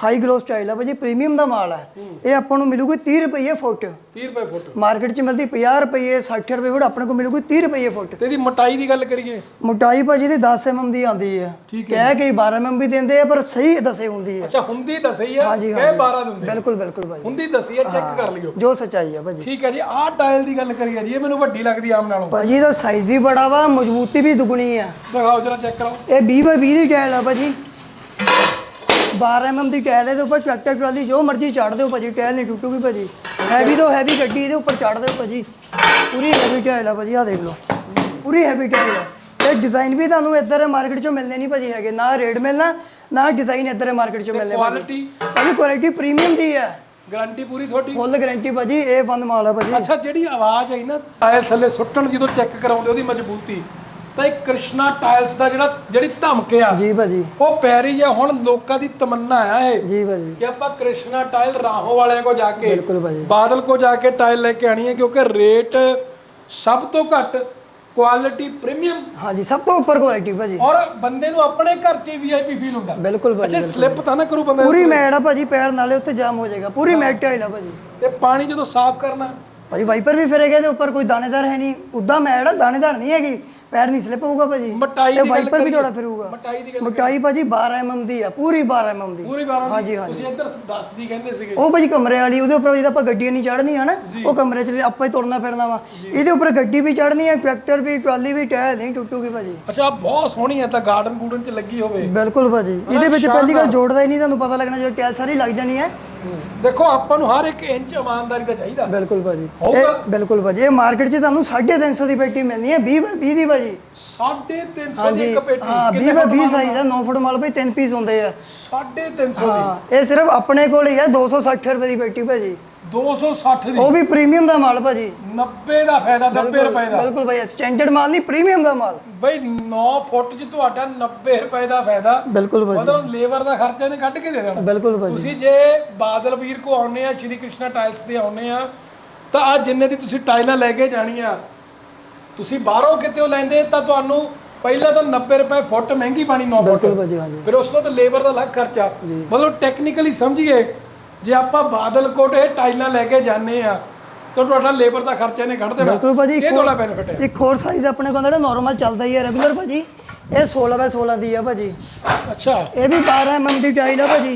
ਹਾਈ ਗਲੋ ਸਟਾਈਲ ਆ ਭਾਜੀ ਪ੍ਰੀਮੀਅਮ ਦਾ ਮਾਲ ਹੈ ਇਹ ਆਪਾਂ ਨੂੰ ਮਿਲੂਗੀ 30 ਰੁਪਏ ਫੁੱਟ। 30 ਰੁਪਏ ਫੁੱਟ। ਮਾਰਕੀਟ 'ਚ ਮਿਲਦੀ 50 ਰੁਪਏ 60 ਰੁਪਏ ਫੁੱਟ ਆਪਣੇ ਕੋਲ ਮਿਲੂਗੀ 30 ਰੁਪਏ ਫੁੱਟ। ਤੇ ਇਹਦੀ ਮੋਟਾਈ ਦੀ ਗੱਲ ਕਰੀਏ। ਮੋਟਾਈ ਭਾਜੀ ਦੀ 10 mm ਦੀ ਆਉਂਦੀ ਹੈ ਕਹਿ ਕੇ 12 mm ਵੀ ਦਿੰਦੇ ਆ ਪਰ ਸਹੀ ਦੱਸੇ ਹੁੰਦੀ ਹੈ ਅੱਛਾ ਹੁੰਦੀ ਦੱਸਈ ਆ ਕਹੇ 12 ਦਿੰਦੇ ਬਿਲਕੁਲ ਬਿਲਕੁਲ ਭਾਜੀ। ਹੁੰਦੀ ਦੱਸੀ ਆ ਚੈੱਕ ਕਰ ਲਿਓ। ਜੋ ਸੱਚਾਈ ਆ ਭਾਜੀ। ਠੀਕ ਹੈ ਜੀ ਆਹ ਟਾਇਲ ਦੀ ਗੱਲ ਕਰੀਏ ਜੀ ਇਹ ਮੈਨੂੰ ਵੱਡੀ ਲੱਗਦੀ ਆਮ ਨਾਲੋਂ। ਭਾਜੀ ਦਾ ਸਾਈਜ਼ ਵੀ ਬੜਾ ਵਾ ਮਜ਼ਬੂਤੀ ਵੀ ਦੁੱਗਣੀ ਆ। ਦਿਖਾਓ ਜਰਾ ਚੈੱਕ ਕਰਾਓ। ਇਹ 20 ਬਾਈ 20 ਦੀ ਟਾਇਲ ਆ ਭਾਜੀ। 12 mm ਦੀ ਟਾਇਲ ਇਹਦੇ ਉੱਪਰ ਟਰੈਕਟਰ ਟਰਾਲੀ ਜੋ ਮਰਜ਼ੀ ਚਾੜ ਦਿਓ ਭਾਜੀ ਟਾਇਲ ਨਹੀਂ ਟੁੱਟੂਗੀ ਭਾਜੀ। ਹੈਵੀ ਤੋਂ ਹੈਵੀ ਗੱਡੀ ਇਹਦੇ ਉੱਪਰ ਚਾੜ ਦਿਓ ਭਾਜੀ। ਪੂਰੀ ਹੈਵੀ ਟਾਇਲ ਆ ਭਾਜੀ ਆ ਦੇਖ ਲਓ। ਪੂਰੀ ਹੈਵੀ ਟਾਇਲ ਆ। ਇਹ ਡਿਜ਼ਾਈਨ ਵੀ ਤੁਹਾਨੂੰ ਇੱਧਰ ਮਾਰਕੀਟ 'ਚੋਂ ਮਿਲਨੇ ਨਹੀਂ ਭਾਜੀ ਹੈਗੇ ਨਾ ਰੇਟ ਮਿਲਣਾ ਨਾ ਡਿਜ਼ਾਈਨ ਇੱਧਰ ਮਾਰਕੀਟ 'ਚੋਂ ਮਿਲਨੇ ਕੁਆਲਿਟੀ ਭਾਜੀ। ਕੁਆਲਿਟੀ ਪ੍ਰੀਮੀਅਮ ਦੀ ਆ। ਗਾਰੰਟੀ ਪੂਰੀ ਤੁਹਾਡੀ? ਫੁੱਲ ਗਾਰੰਟੀ ਭਾਜੀ ਇਹ ਬੰਦ ਮਾਲ ਆ ਭਾਜੀ। ਅੱਛਾ ਜਿਹੜੀ ਆਵਾਜ਼ ਆਈ ਨਾ ਟਾਇਲ ਥੱਲੇ ਸੁੱਟਣ ਜਦੋਂ ਚੈੱਕ ਕਰਾਉਂਦੇ ਉਹਦੀ ਮਜ਼ਬੂਤੀ। ਤਾਂ ਇਹ ਕ੍ਰਿਸ਼ਨਾ ਟਾਇਲਸ ਦਾ ਜਿਹੜਾ ਜਿਹੜੀ ਧਮਕ ਆ ਜੀ ਭਾਜੀ। ਉਹ ਪੈ ਰਹੀ ਆ। ਹੁਣ ਲੋਕਾਂ ਦੀ ਤਮੰਨਾ ਆ ਇਹ ਜੀ ਭਾਜੀ। ਕਿ ਆਪਾਂ ਕ੍ਰਿਸ਼ਨਾ ਟਾਇਲ ਰਾਹੋਂ ਵਾਲਿਆਂ ਕੋ ਜਾ ਕੇ ਬਿਲਕੁਲ ਭਾਜੀ। ਬਾਦਲ ਕੋ ਜਾ ਕੇ ਟਾਇਲ ਲੈ ਕੇ ਆਣੀ ਹੈ ਕਿਉਂਕਿ ਰੇਟ ਸਭ ਤੋਂ ਘੱਟ ਕੁਆਲਿਟੀ ਪ੍ਰੀਮੀਅਮ। ਹਾਂਜੀ ਸਭ ਤੋਂ ਉੱਪਰ ਕੁਆਲਿਟੀ ਭਾਜੀ। ਔਰ ਬੰਦੇ ਨੂੰ ਆਪਣੇ ਘਰ 'ਚ ਵੀਆਈਪੀ ਫੀਲ ਹੁੰਦਾ। ਬਿਲਕੁਲ ਭਾਜੀ ਅੱਛਾ ਸਲਿੱਪ ਤਾਂ ਨਾ ਕਰੂ ਬੰਦਾ ਪੂਰੀ ਮੈਟ ਆ ਭਾਜੀ ਪੈਰ ਨਾਲੇ ਉੱਤੇ ਜਾਮ ਹੋ ਜਾਏਗਾ। ਪੂਰੀ ਮੈਟ ਟਾਈਲ ਆ ਭਾਜੀ। ਤੇ ਪਾਣੀ ਜਦੋਂ ਸਾਫ਼ ਕਰਨਾ। ਭਾਜੀ ਵਾਈਪਰ ਵੀ ਫਿਰੇਗਾ ਇਹਦੇ ਉੱਪਰ ਕੋਈ ਦਾਣੇਦਾਰ ਹੈ ਨਹੀਂ। ਉਦਾਂ ਮੈਟ ਆ ਦਾਣੇਦਾਰ ਨਹੀਂ ਹੈਗੀ। ਪੈਰ ਨਹੀਂ ਸਲਿੱਪ ਹੋਊਗਾ ਭਾਜੀ। ਮਟਾਈ ਦੀ ਗੱਲ ਵਾਈਪਰ ਵੀ। ਥੋੜਾ ਫਿਰੂਗਾ ਮਟਾਈ ਦੀ ਗੱਲ ਮੋਟਾਈ ਭਾਜੀ 12 mm ਦੀ ਆ ਪੂਰੀ 12 mm ਦੀ। ਪੂਰੀ ਵਾਰਾਂ ਹਾਂਜੀ, ਹਾਂਜੀ। ਤੁਸੀਂ ਇੱਧਰ 10 ਦੀ ਕਹਿੰਦੇ ਸੀਗੇ। ਉਹ ਭਾਜੀ ਕਮਰੇ ਵਾਲੀ ਉਹਦੇ ਉੱਪਰ ਜਦੋਂ ਆਪਾਂ ਗੱਡੀਆਂ ਨਹੀਂ ਚੜ੍ਹਨੀ ਹੈ ਨਾ ਉਹ ਕਮਰੇ 'ਚ ਆਪਾਂ ਹੀ ਤੁਰਨਾ ਫਿਰਨਾ ਵਾ। ਇਹਦੇ ਉੱਪਰ ਗੱਡੀ ਵੀ ਚੜ੍ਹਨੀ ਹੈ ਟਰੈਕਟਰ ਵੀ ਟਰਾਲੀ ਵੀ ਟਾਇਰ ਨਹੀਂ ਟੁੱਟੂਗੀ ਭਾਜੀ। ਅੱਛਾ ਬਹੁਤ ਸੋਹਣੀ ਹੈ ਤਾਂ ਗਾਰਡਨ ਗੂਡਨ 'ਚ ਲੱਗੀ ਹੋਵੇ। ਬਿਲਕੁਲ ਭਾਜੀ। ਇਹਦੇ ਵਿੱਚ ਪਹਿਲੀ ਗੱਲ ਜੋੜਦਾ ਹੀ ਨਹੀਂ ਤੁਹਾਨੂੰ ਪਤਾ ਲੱਗਣਾ ਜਦੋਂ ਟਾਇਲ ਸਾਰੀ ਲੱਗ ਜਾਣੀ ਹੈ। ਦੇਖੋ ਆਪਾਂ ਨੂੰ ਹਰ ਇੱਕ ਇੰਚ ਇਮਾਨਦਾਰੀ ਦਾ ਚਾਹੀਦਾ। ਬਿਲਕੁਲ ਭਾਜੀ। ਹੋਊਗਾ? ਇਹ ਬਿਲਕੁਲ ਭਾਜੀ ਇਹ ਮਾਰਕੀਟ 'ਚ ਤੁਹਾਨੂੰ 350 ਦੀ ਪੇਟੀ ਮਿਲਣੀ ਹੈ 20 ਬਾਈ 20 ਦੀ ਭਾਜੀ। 350 ਦੀ ਇੱਕ ਪੇਟੀ। ਹਾਂ 20 ਬਾਈ 20 ਸਾਈਜ਼ ਹੈ 9 ਫੁੱਟ ਮਾਲ ਭਾਈ ਤਿੰਨ ਪੀਸ ਹੁੰਦੇ ਆ। 350 ਦੀ। ਹਾਂ ਇਹ ਸਿਰਫ ਆਪਣੇ ਕੋਲ ਹੀ ਹੈ 260 ਰੁਪਏ ਦੀ ਪੇਟੀ ਭਾਜੀ। 260 ਦੀ। ਉਹ ਵੀ ਪ੍ਰੀਮੀਅਮ ਦਾ ਮਾਲ ਭਾਜੀ। 90 ਦਾ ਫਾਇਦਾ 90 ਰੁਪਏ ਦਾ। ਬਿਲਕੁਲ ਭਾਈ ਸਟੈਂਡਰਡ ਮਾਲ ਨਹੀਂ ਪ੍ਰੀਮੀਅਮ ਦਾ ਮਾਲ। ਬਈ 9 ਫੁੱਟ 'ਚ ਤੁਹਾਡਾ 90 ਰੁਪਏ ਦਾ ਫਾਇਦਾ। ਬਿਲਕੁਲ ਭਾਜੀ। ਮਤਲਬ ਲੇਬਰ ਦਾ ਖਰਚਾ ਇਹਨੇ ਕੱਢ ਕੇ ਦੇ ਦੇਣਾ। ਬਿਲਕੁਲ ਭਾਜੀ। ਤੁਸੀਂ ਜੇ ਬਾਦਲ ਵੀਰ ਕੋ ਆਉਨੇ ਆ ਸ਼੍ਰੀ ਕ੍ਰਿਸ਼ਨਾ ਟਾਈਲਸ ਤੇ ਆਉਨੇ ਆ ਤਾਂ ਆ ਜਿੰਨੇ ਦੀ ਤੁਸੀਂ ਟਾਈਲਾਂ ਲੈ ਕੇ ਜਾਣੀਆਂ ਤੁਸੀਂ ਬਾਹਰੋਂ ਕਿਤੇ ਲੈਂਦੇ ਤਾਂ ਤੁਹਾਨੂੰ ਪਹਿਲਾਂ ਤਾਂ 90 ਰੁਪਏ ਫੁੱਟ ਮਹਿੰਗੀ ਪਾਣੀ 9 ਫੁੱਟ। ਫਿਰ ਉਸ ਤੋਂ ਬਾਅਦ ਲੇਬਰ ਦਾ ਅਲੱਗ ਖਰਚਾ। ਮਤਲਬ ਟੈਕਨੀਕਲੀ ਸਮਝੀਏ ਜੇ ਆਪਾਂ ਬਾਦਲ ਕੋਟ ਇਹ ਟਾਈਲਾਂ ਲੈ ਕੇ ਜਾਂਦੇ ਆ ਤਾਂ ਤੁਹਾਡਾ ਲੇਬਰ ਦਾ ਖਰਚਾ ਇਹਨੇ ਕੱਢ ਦੇਣਾ। ਬਿਲਕੁਲ ਭਾਜੀ ਇਹ ਤੁਹਾਡਾ ਬੈਨੀਫਿਟ ਹੈ। ਇੱਕ ਹੋਰ ਸਾਈਜ਼ ਆਪਣੇ ਕੋਲ ਜਿਹੜਾ ਨਾਰਮਲ ਚੱਲਦਾ ਹੀ ਹੈ ਰੈਗੂਲਰ ਭਾਜੀ ਇਹ 16 ਬਾਈ 16 ਦੀ ਆ ਭਾਜੀ। ਅੱਛਾ। ਇਹ ਵੀ 12 mm ਦੀ ਟਾਈਲ ਆ ਭਾਜੀ।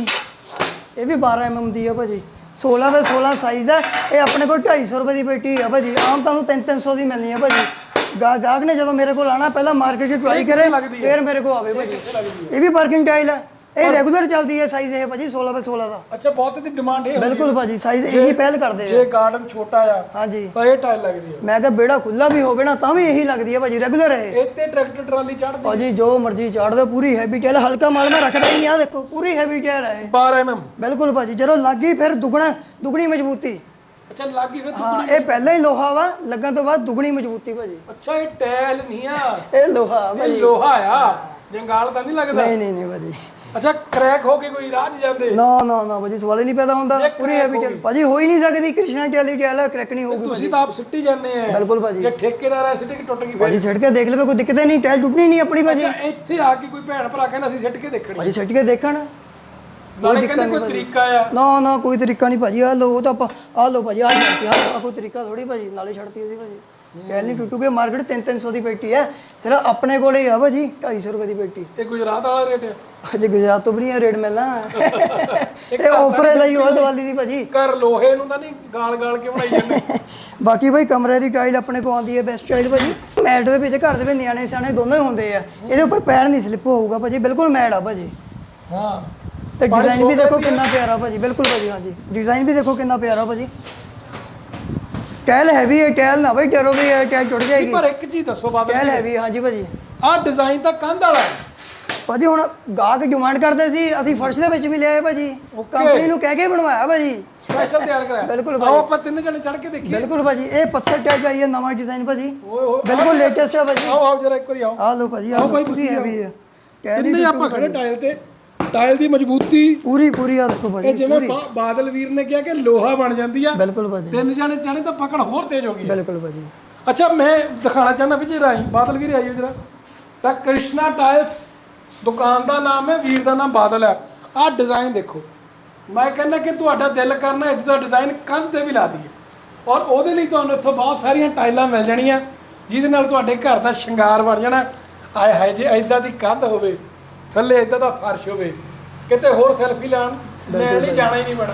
ਇਹ ਵੀ 12 mm ਦੀ ਆ ਭਾਜੀ। 16 ਬਾਈ 16 ਸਾਈਜ਼ ਆ ਇਹ ਆਪਣੇ ਕੋਲ 250 ਰੁਪਏ ਦੀ ਪੇਟੀ ਆ ਭਾਜੀ। ਆਮ ਤੁਹਾਨੂੰ 3-300 ਦੀ ਮਿਲਣੀ ਆ ਭਾਜੀ। ਗਾਹਕ ਨੇ ਜਦੋਂ ਮੇਰੇ ਕੋਲ ਆਣਾ ਪਹਿਲਾਂ ਮਾਰਕੀਟ 'ਚ ਟਰਾਈ ਕਰੇ ਫਿਰ ਮੇਰੇ ਕੋਲ ਆਵੇ ਭਾਜੀ। ਇਹ ਵੀ ਪਾਰਕਿੰਗ ਟਾਈਲ ਆ। ਇਹ ਰੈਗੂਲਰ ਚੱਲਦੀ ਹੈ ਸਾਈਜ਼ ਇਹ ਭਾਜੀ 16 ਬਾਈ 16 ਦਾ। ਅੱਛਾ ਬਹੁਤ ਦੀ ਡਿਮਾਂਡ ਇਹ ਬਿਲਕੁਲ ਭਾਜੀ ਸਾਈਜ਼ ਇਹੀ ਪਹਿਲ ਕਰਦੇ ਆ। ਜੇ ਗਾਰਡਨ ਛੋਟਾ ਆ ਹਾਂਜੀ। ਤਾਂ ਇਹ ਟਾਈਲ ਲੱਗਦੀ ਹੈ। ਮੈਂ ਕਿਹਾ ਬੇੜਾ ਖੁੱਲਾ ਵੀ ਹੋਵੇ ਨਾ ਤਾਂ ਵੀ ਇਹੀ ਲੱਗਦੀ ਹੈ ਭਾਜੀ ਰੈਗੂਲਰ ਹੈ। ਇੱਥੇ ਟਰੈਕਟਰ ਟਰਾਲੀ ਚੜ੍ਹਦੀ ਭਾਜੀ ਜੋ ਮਰਜ਼ੀ ਚਾੜ ਦਿਓ ਪੂਰੀ ਹੈਵੀ ਟਾਈਲ ਹਲਕਾ ਮਾਲ ਮੈਂ ਰੱਖਦਾ ਹੀ ਨਹੀਂ ਆ ਦੇਖੋ ਪੂਰੀ ਹੈਵੀ ਟਾਈਲ ਹੈ ਇਹ। 12 mm ਬਿਲਕੁਲ ਭਾਜੀ ਜਦੋਂ ਲੱਗੀ ਫਿਰ ਦੁਗਣਾ ਦੁਗਣੀ ਮਜ਼ਬੂਤੀ। ਅੱਛਾ ਲੱਗੀ ਫਿਰ ਹਾਂ ਇਹ ਪਹਿਲਾਂ ਹੀ ਲੋਹਾ ਵਾ ਲੱਗਣ ਤੋਂ ਬਾਅਦ ਦੁਗਣੀ ਮਜ਼ਬੂਤੀ ਭਾਜੀ। ਅੱਛਾ ਇਹ ਟਾਇਲ ਨਹੀਂ ਆ। ਇਹ ਲੋਹਾ ਭਾਜੀ ਲੋਹਾ ਆ। ਜੰਗਾਲ ਤਾਂ ਨਹੀਂ ਲੱਗਦਾ? ਨਹੀਂ ਨਹੀਂ ਨਹੀਂ ਭਾਜੀ। ਅੱਛਾ ਕ੍ਰੈਕ ਹੋ ਕੇ ਕੋਈ ਰਾਹ 'ਚ ਜਾਂਦੇ। ਨਾ ਨਾ ਨਾ ਭਾਜੀ ਸਵਾਲ ਹੀ ਨਹੀਂ ਪੈਦਾ ਹੁੰਦਾ। ਪੂਰੀ crack ਹੈਵੀ ਹੋ ਭਾਜੀ ਹੋ ਹੀ ਨਹੀਂ ਸਕਦੀ ਕ੍ਰਿਸ਼ਨਾ ਟਾਈਲ ਟਾਈਲ ਕ੍ਰੈਕ ਨਹੀਂ ਹੋਊਗੀ ਤੁਸੀਂ ਤਾਂ ਆਪ ਸਿੱਟੀ ਜਾਂਦੇ ਆ। ਬਿਲਕੁਲ ਭਾਜੀ। ਜੇ ਠੇਕੇਦਾਰ ਐ ਸਿੱਟ ਕੇ ਟੁੱਟ ਗਈ ਫਿਰ। ਭਾਜੀ ਸਿੱਟ ਕੇ ਦੇਖ ਲਵੇ ਕੋਈ ਦਿੱਕਤ ਹੀ ਨਹੀਂ ਟਾਈਲ ਟੁੱਟਣੀ ਨਹੀਂ ਆਪਣੀ ਭਾਜੀ। ਅੱਛਾ, ਇੱਥੇ ਆ ਕੇ ਕੋਈ ਭੈਣ ਭਰਾ ਕਹਿੰਦਾ ਅਸੀਂ ਸਿੱਟ ਕੇ ਦੇਖਣੀ। ਭਾਜੀ ਸਿੱਟ ਕੇ ਦੇਖਣ। ਨਾਲੇ ਕਹਿੰਦੇ ਕੋਈ ਤਰੀਕਾ ਆ। ਨਾ ਨਾ ਕੋਈ ਤਰੀਕਾ ਨਹੀਂ ਭਾਜੀ ਆ ਲੋ ਉਹ ਤਾਂ ਆਪਾਂ ਆ ਲੋ ਭਾਜੀ ਆ ਛੱਡਤੀ ਆ ਕੋਈ ਤਰੀਕਾ ਥੋੜੀ ਭਾਜੀ ਨਾਲੇ ਛੱਡਤੀ ਸੀ ਭਾਜੀ। ਕਹਿ ਨਹੀਂ ਟੁੱਟੂਗੇ ਮਾਰਕੀਟ 3-300 ਦੀ ਪੇਟੀ ਹੈ। ਸਿਰਫ ਆਪਣੇ ਕੋਲੇ ਹੀ ਆ ਭਾਜੀ 250 ਰੁਪਏ ਦੀ ਪੇਟੀ। ਇਹ ਗੁਜਰਾਤ ਵਾਲਾ ਰੇਟ ਆ ਅਜੇ ਗੁਜਰਾਤ ਤੋਂ ਵੀ ਨਹੀਂ ਰੇਟ ਮਿਲਣਾ। ਇਹ ਆਫਰ ਹੈ ਲਈ ਉਹ ਦੀਵਾਲੀ ਦੀ ਭਾਜੀ ਕਰ ਲੋਹੇ ਨੂੰ ਤਾਂ ਨਹੀਂ ਗਾਲ ਗਾਲ ਕੇ ਬਣਾਈ ਜਾਂਦੇ। ਬਾਕੀ ਭਾਈ ਕਮਰੇ ਦੀ ਟਾਈਲ ਆਪਣੇ ਕੋ ਆਉਂਦੀ ਹੈ ਬੈਸਟ ਟਾਈਲ ਭਾਜੀ ਮੈਟ ਦੇ ਵਿੱਚ ਘਰ ਦੇ ਵਿੱਚ ਨਿਆਣੇ ਸਿਆਣੇ ਦੋਨੋਂ ਹੀ ਹੁੰਦੇ ਆ। ਇਹਦੇ ਉੱਪਰ ਪੈਰ ਨਹੀਂ ਸਲਿੱਪ ਹੋਊਗਾ ਭਾਜੀ ਬਿਲਕੁਲ ਮੈਟ ਆ ਭਾਜੀ ਹਾਂ। ਤੇ ਡਿਜ਼ਾਈਨ ਵੀ ਦੇਖੋ ਕਿੰਨਾ ਪਿਆਰਾ ਭਾਜੀ ਬਿਲਕੁਲ ਭਾਜੀ ਹਾਂਜੀ। ਡਿਜ਼ਾਈਨ ਵੀ ਦੇਖੋ ਕਿੰਨਾ ਪਿਆਰਾ ਭਾਜੀ ਟਾਈਲ ਹੈਵੀ ਹੈ ਟਾਈਲ ਨਾ ਭਾਈ ਡਰੋ ਵੀ ਹੈ ਟਾਈਲ ਟੁੱਟ ਜਾਏਗੀ। ਪਰ ਇੱਕ ਚੀਜ਼ ਦੱਸੋ ਬਾਦਲ ਟਾਈਲ ਹੈਵੀ ਹਾਂਜੀ ਭਾਜੀ। ਆਹ ਡਿਜ਼ਾਈਨ ਤਾਂ ਕੰਧ ਵਾਲਾ ਹੈ। ਭਾਜੀ ਹੁਣ ਗਾਹਕ ਡਿਮਾਂਡ ਕਰਦੇ ਸੀ ਅਸੀਂ ਫਰਸ਼ ਦੇ ਵਿੱਚ ਵੀ ਲਿਆਏ ਭਾਜੀ। ਕੰਪਨੀ ਨੂੰ ਕਹਿ ਕੇ ਬਣਵਾਇਆ ਭਾਜੀ। ਸਪੈਸ਼ਲ ਤਿਆਰ ਕਰਾਇਆ। ਬਿਲਕੁਲ ਆਓ ਆਪਾਂ ਤਿੰਨ ਜਣੇ ਚੜ ਕੇ ਦੇਖੀਏ। ਬਿਲਕੁਲ ਭਾਜੀ ਇਹ ਪੱਥਰ ਟਾਈਲ ਆਈ ਹੈ ਨਵਾਂ ਡਿਜ਼ਾਈਨ ਭਾਜੀ। ਬਿਲਕੁਲ ਲੇਟੈਸਟ ਹੈ ਭਾਜੀ। ਆਓ ਆਓ ਜਰਾ ਇੱਕ ਵਾਰੀ ਆਓ। ਆਹ ਲਓ ਭਾਜੀ ਹੈਵੀ ਹੈ। ਟਾਈਲ ਤਿੰਨੇ ਆਪਾਂ ਖੜੇ ਟਾਇਲ ਤੇ? ਟਾਇਲ ਦੀ ਮਜ਼ਬੂਤੀ। ਪੂਰੀ ਪੂਰੀ ਆ ਦੇਖੋ ਇਹ ਭਾਜੀ ਜਿਵੇਂ ਬਾ- ਬਾਦਲ ਵੀਰ ਨੇ ਕਿਹਾ ਕਿ ਲੋਹਾ ਬਣ ਜਾਂਦੀ ਆ ਬਿਲਕੁਲ ਭਾਜੀ। ਤਿੰਨ ਜਣੇ ਚੜੇ ਤਾਂ ਪਕੜ ਹੋਰ ਤੇਜ਼ ਹੋ ਗਈ ਬਿਲਕੁਲ ਭਾਜੀ। ਅੱਛਾ ਮੈਂ ਦਿਖਾਣਾ ਚਾਹੁੰਦਾ ਵੀ ਜੇ ਰਾਈ ਬਾਦਲ ਵੀਰ ਆਈਓ ਜਰਾ। ਤਾਂ ਕ੍ਰਿਸ਼ਨਾ ਟਾਇਲਸ ਦੁਕਾਨ ਦਾ ਨਾਮ ਹੈ ਵੀਰ ਦਾ ਨਾਮ ਬਾਦਲ ਹੈ ਆਹ ਡਿਜ਼ਾਈਨ ਦੇਖੋ। ਮੈਂ ਕਹਿੰਦਾ ਕਿ ਤੁਹਾਡਾ ਦਿਲ ਕਰਨਾ ਇਦਾਂ ਦਾ ਡਿਜ਼ਾਈਨ ਕੰਧ ਤੇ ਵੀ ਲਾ ਦਈਏ। ਔਰ ਉਹਦੇ ਲਈ ਤੁਹਾਨੂੰ ਇੱਥੋਂ ਬਹੁਤ ਸਾਰੀਆਂ ਟਾਈਲਾਂ ਮਿਲ ਜਾਣੀਆਂ ਜਿਹਦੇ ਨਾਲ ਤੁਹਾਡੇ ਘਰ ਦਾ ਸ਼ਿੰਗਾਰ ਬਣ ਜਾਣਾ। ਆਏ ਹਾਏ ਜੇ ਇਦਾਂ ਦੀ ਕੰਧ ਹੋਵੇ ਥੱਲੇ ਇਦਾਂ ਦਾ ਫਰਸ਼ ਹੋਵੇ ਕਿਤੇ ਹੋਰ ਸੈਲਫੀ ਲੈਣ ਲੈਣ ਨਹੀਂ ਜਾਣਾ ਹੀ ਨਹੀਂ ਬਣਾ